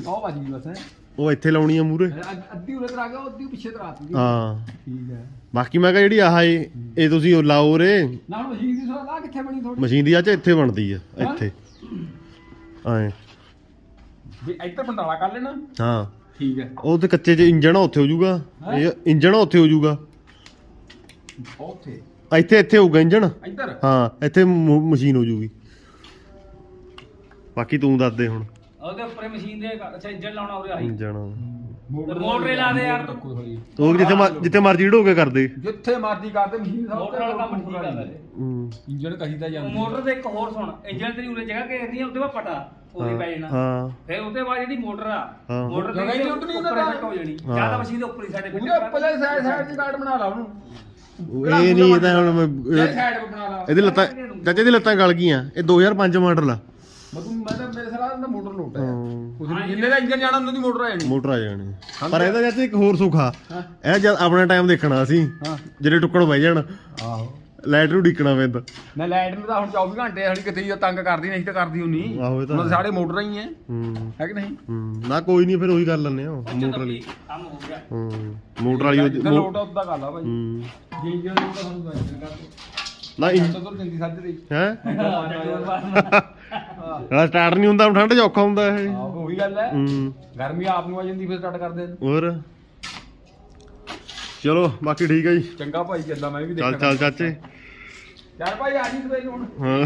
ਉਹ ਬਾਜੀ ਬਸ ਹੈ। ਉਹ ਇੱਥੇ ਲਾਉਣੀ ਆ ਮੂਰੇ ਅੱਧੀ ਉਰੇ ਤਰ ਗਿਆ ਅੱਧੀ ਪਿੱਛੇ ਤਰ ਆਤੀ ਹਾਂ। ਠੀਕ ਹੈ। ਬਾਕੀ ਮੈਂ ਕਿਹਾ ਜਿਹੜੀ ਆਹ ਇਹ ਇਹ ਤੁਸੀਂ ਉਹ ਲਾਓ ਰੇ ਨਾ ਹੁਣ ਮਸ਼ੀਨ ਦੀ ਸਲਾਹ ਕਿੱਥੇ ਬਣੀ ਥੋੜੀ ਮਸ਼ੀਨ ਦੀ ਆ ਚ ਇੱਥੇ ਬਣਦੀ ਆ ਇੱਥੇ। ਐ ਵੀ ਇੱਧਰ ਪੰਡਾਲਾ ਕਰ ਲੈਣਾ। ਹਾਂ। ਠੀਕ ਹੈ। ਉਹ ਤੇ ਕੱਚੇ ਚ ਇੰਜਣ ਆ ਉੱਥੇ ਹੋ ਜਾਊਗਾ ਇਹ ਇੰਜਣ ਆ ਉੱਥੇ ਹੋ ਜਾਊਗਾ ਉੱਥੇ। ਇੱਥੇ ਇੱਥੇ ਹੋਊਗਾ ਇੰਜਣ। ਇੱਧਰ? ਹਾਂ ਇੱਥੇ ਮ- ਮਸ਼ੀਨ ਹੋ ਜਾਊਗੀ ਬਾਕੀ ਤੂੰ ਦੱਸ ਦੇ ਹੁਣ। ਉਹਦੇ ਉੱਪਰ ਮਸ਼ੀਨ ਦੇ ਅੱਛਾ ਇੰਜਨ ਲਾਉਣਾ ਉਰੇ ਆਹੀ। ਇੰਜਣ। ਮੋਟਰ ਹੀ ਲਾ ਦੇ ਯਾਰ ਤੂੰ। ਕੋਈ ਹੋਈ ਉਹ ਜਿੱਥੇ ਮਰ- ਜਿੱਥੇ ਮਰਜ਼ੀ ਢੋ ਕੇ ਕਰਦੇ ਜਿੱਥੇ ਮਰਜ਼ੀ ਕਰਦੇ ਮਸ਼ੀਨ ਸਭ ਮੋਟਰ ਵਾਲਾ ਕੰਮ ਠੀਕ ਕਰਦਾ ਇਹ। ਹੂੰ। ਇੰਜਣ ਕਹੀਦਾ ਜਾਂਦਾ। ਮੋਟਰ ਦੇ ਇੱਕ ਹੋਰ ਸੁਣ। ਇੰਜਨ ਤੇਰੀ ਉਰੇ ਜਗ੍ਹਾ ਘੇਰਦੀ ਆ ਉਹਦੇ ਬਾਅਦ ਪਟਾ ਉਹਦੇ ਪੈ ਜਾਣਾ ਹਾਂ। ਫਿਰ ਉਹਦੇ ਬਾਅਦ ਜਿਹੜੀ ਮੋਟਰ ਆ ਹਾਂ। ਮੋਟਰ ਜਗ੍ਹਾ ਹੀ ਨਹੀਂ ਉੱਡਣੀ ਉੱਪਰ ਉਹਦਾ। ਫਿੱਟ ਹੋ ਜਾਣੀ। ਹਾਂ। ਜਾਂ ਤਾਂ ਮਸ਼ੀਨ ਦੇ ਉੱਪਰ ਹੀ ਸਾਡੇ ਉਹਦੇ ਉੱਪਰਲੇ ਸਾਈਡ ਸਾਈਡ ਦੀ ਗਾਰਡ ਬਣਾ ਲਾ ਉਹਨੂੰ। ਇਹ ਨਹੀਂ ਇਹ ਤਾਂ ਹੁਣ ਮੈਂ- ਇਹ ਸਾਈਡ 'ਤੇ ਬਣਾ ਲਾ। ਇਹਦੀ ਲੱਤਾਂ ਚਾਚੇ ਦੀ ਲੱਤਾਂ ਗਲ ਗਈਆਂ। ਇਹ 2005 ਮਾਡਲ ਆ। ਮਤਲਬ ਮੈਂ ਤਾਂ ਮੇਰੇ ਸਾਰਾ ਦਾ ਮੋਟਰ ਲੋਟ ਹੈ ਹਾਂ। ਕੁਝ ਨਹੀਂ ਜਿੰਨੇ ਦਾ ਇੰਜਨ ਜਾਣਾ ਉਹਨਾਂ ਦੀ ਮੋਟਰ ਆ ਜਾਣੀ। ਮੋਟਰ ਆ ਜਾਣੀ। ਪਰ ਇਹਦਾ ਜੱਜ ਇੱਕ ਹੋਰ ਸੁਖਾ ਇਹ ਜਦ ਆਪਣਾ ਟਾਈਮ ਦੇਖਣਾ ਅਸੀਂ ਹਾਂ। ਜਿਹੜੇ ਟੁੱਕਣ ਬਹਿ ਜਾਣ। ਆਹੋ। ਲਾਈਟ ਨੂੰ ਢੀਕਣਾ ਪੈਂਦਾ ਨਾ ਲਾਈਟ ਨੂੰ ਤਾਂ ਹੁਣ 24 ਘੰਟੇ ਸਾਡੀ ਕਿਤੇ ਹੀ ਤੰਗ ਕਰਦੀ ਨਹੀਂ ਤਾਂ ਕਰਦੀ ਹੁੰਨੀ। ਆਹੋ ਇਹ ਤਾਂ ਹੁਣ ਸਾਡੇ ਮੋਟਰਾਂ ਹੀ ਹੈ ਹੂੰ। ਹੈ ਕਿ ਨਹੀਂ? ਹੂੰ। ਨਾ ਕੋਈ ਨਹੀਂ ਫਿਰ ਉਹੀ ਕਰ ਲੈਣੇ ਆ। ਮੋਟਰ ਵਾਲੀ। ਕੰਮ ਹੋ ਗਿਆ। ਹੂੰ। ਮੋਟਰ ਵਾਲੀ ਉਹ- ਲੋਟ ਉਦਾਂ ਕਰ ਲਾ ਭਾਈ ਹੂੰ। ਜੇ ਨੂੰ ਤਾਂ ਸਾਨੂੰ ਇੰਜਨ ਕਰ ਦੋ ਨਾ ਤਾਂ ਤੋਂ ਜਿੰਦੀ ਸੱਜ ਰਹੀ ਹੈ? ਹਾਂ। ਸਟਾਰਟ ਨਹੀਂ ਹੁੰਦਾ ਹੁਣ ਠੰਡ ਚ ਔਖਾ ਹੁੰਦਾ ਇਹ। ਉਹੀ ਗੱਲ ਹੈ ਹੂੰ। ਗਰਮੀ ਆਪ ਨੂੰ ਆ ਜਾਂਦੀ ਫਿਰ ਸਟਾਰਟ ਕਰਦੇ ਹੋਰ? ਚਲੋ ਬਾਕੀ ਠੀਕ ਹੈ ਜੀ। ਚੰਗਾ ਭਾਈ ਚੱਲਾਂ ਮੈਂ ਵੀ ਚੱਲ ਦੇਖਣਾ ਚੱਲ ਚਾਚੇ। ਚੱਲ ਭਾਈ ਆ ਜੀ ਸਵੇਰ ਨੂੰ ਹੁਣ। ਹਾਂ।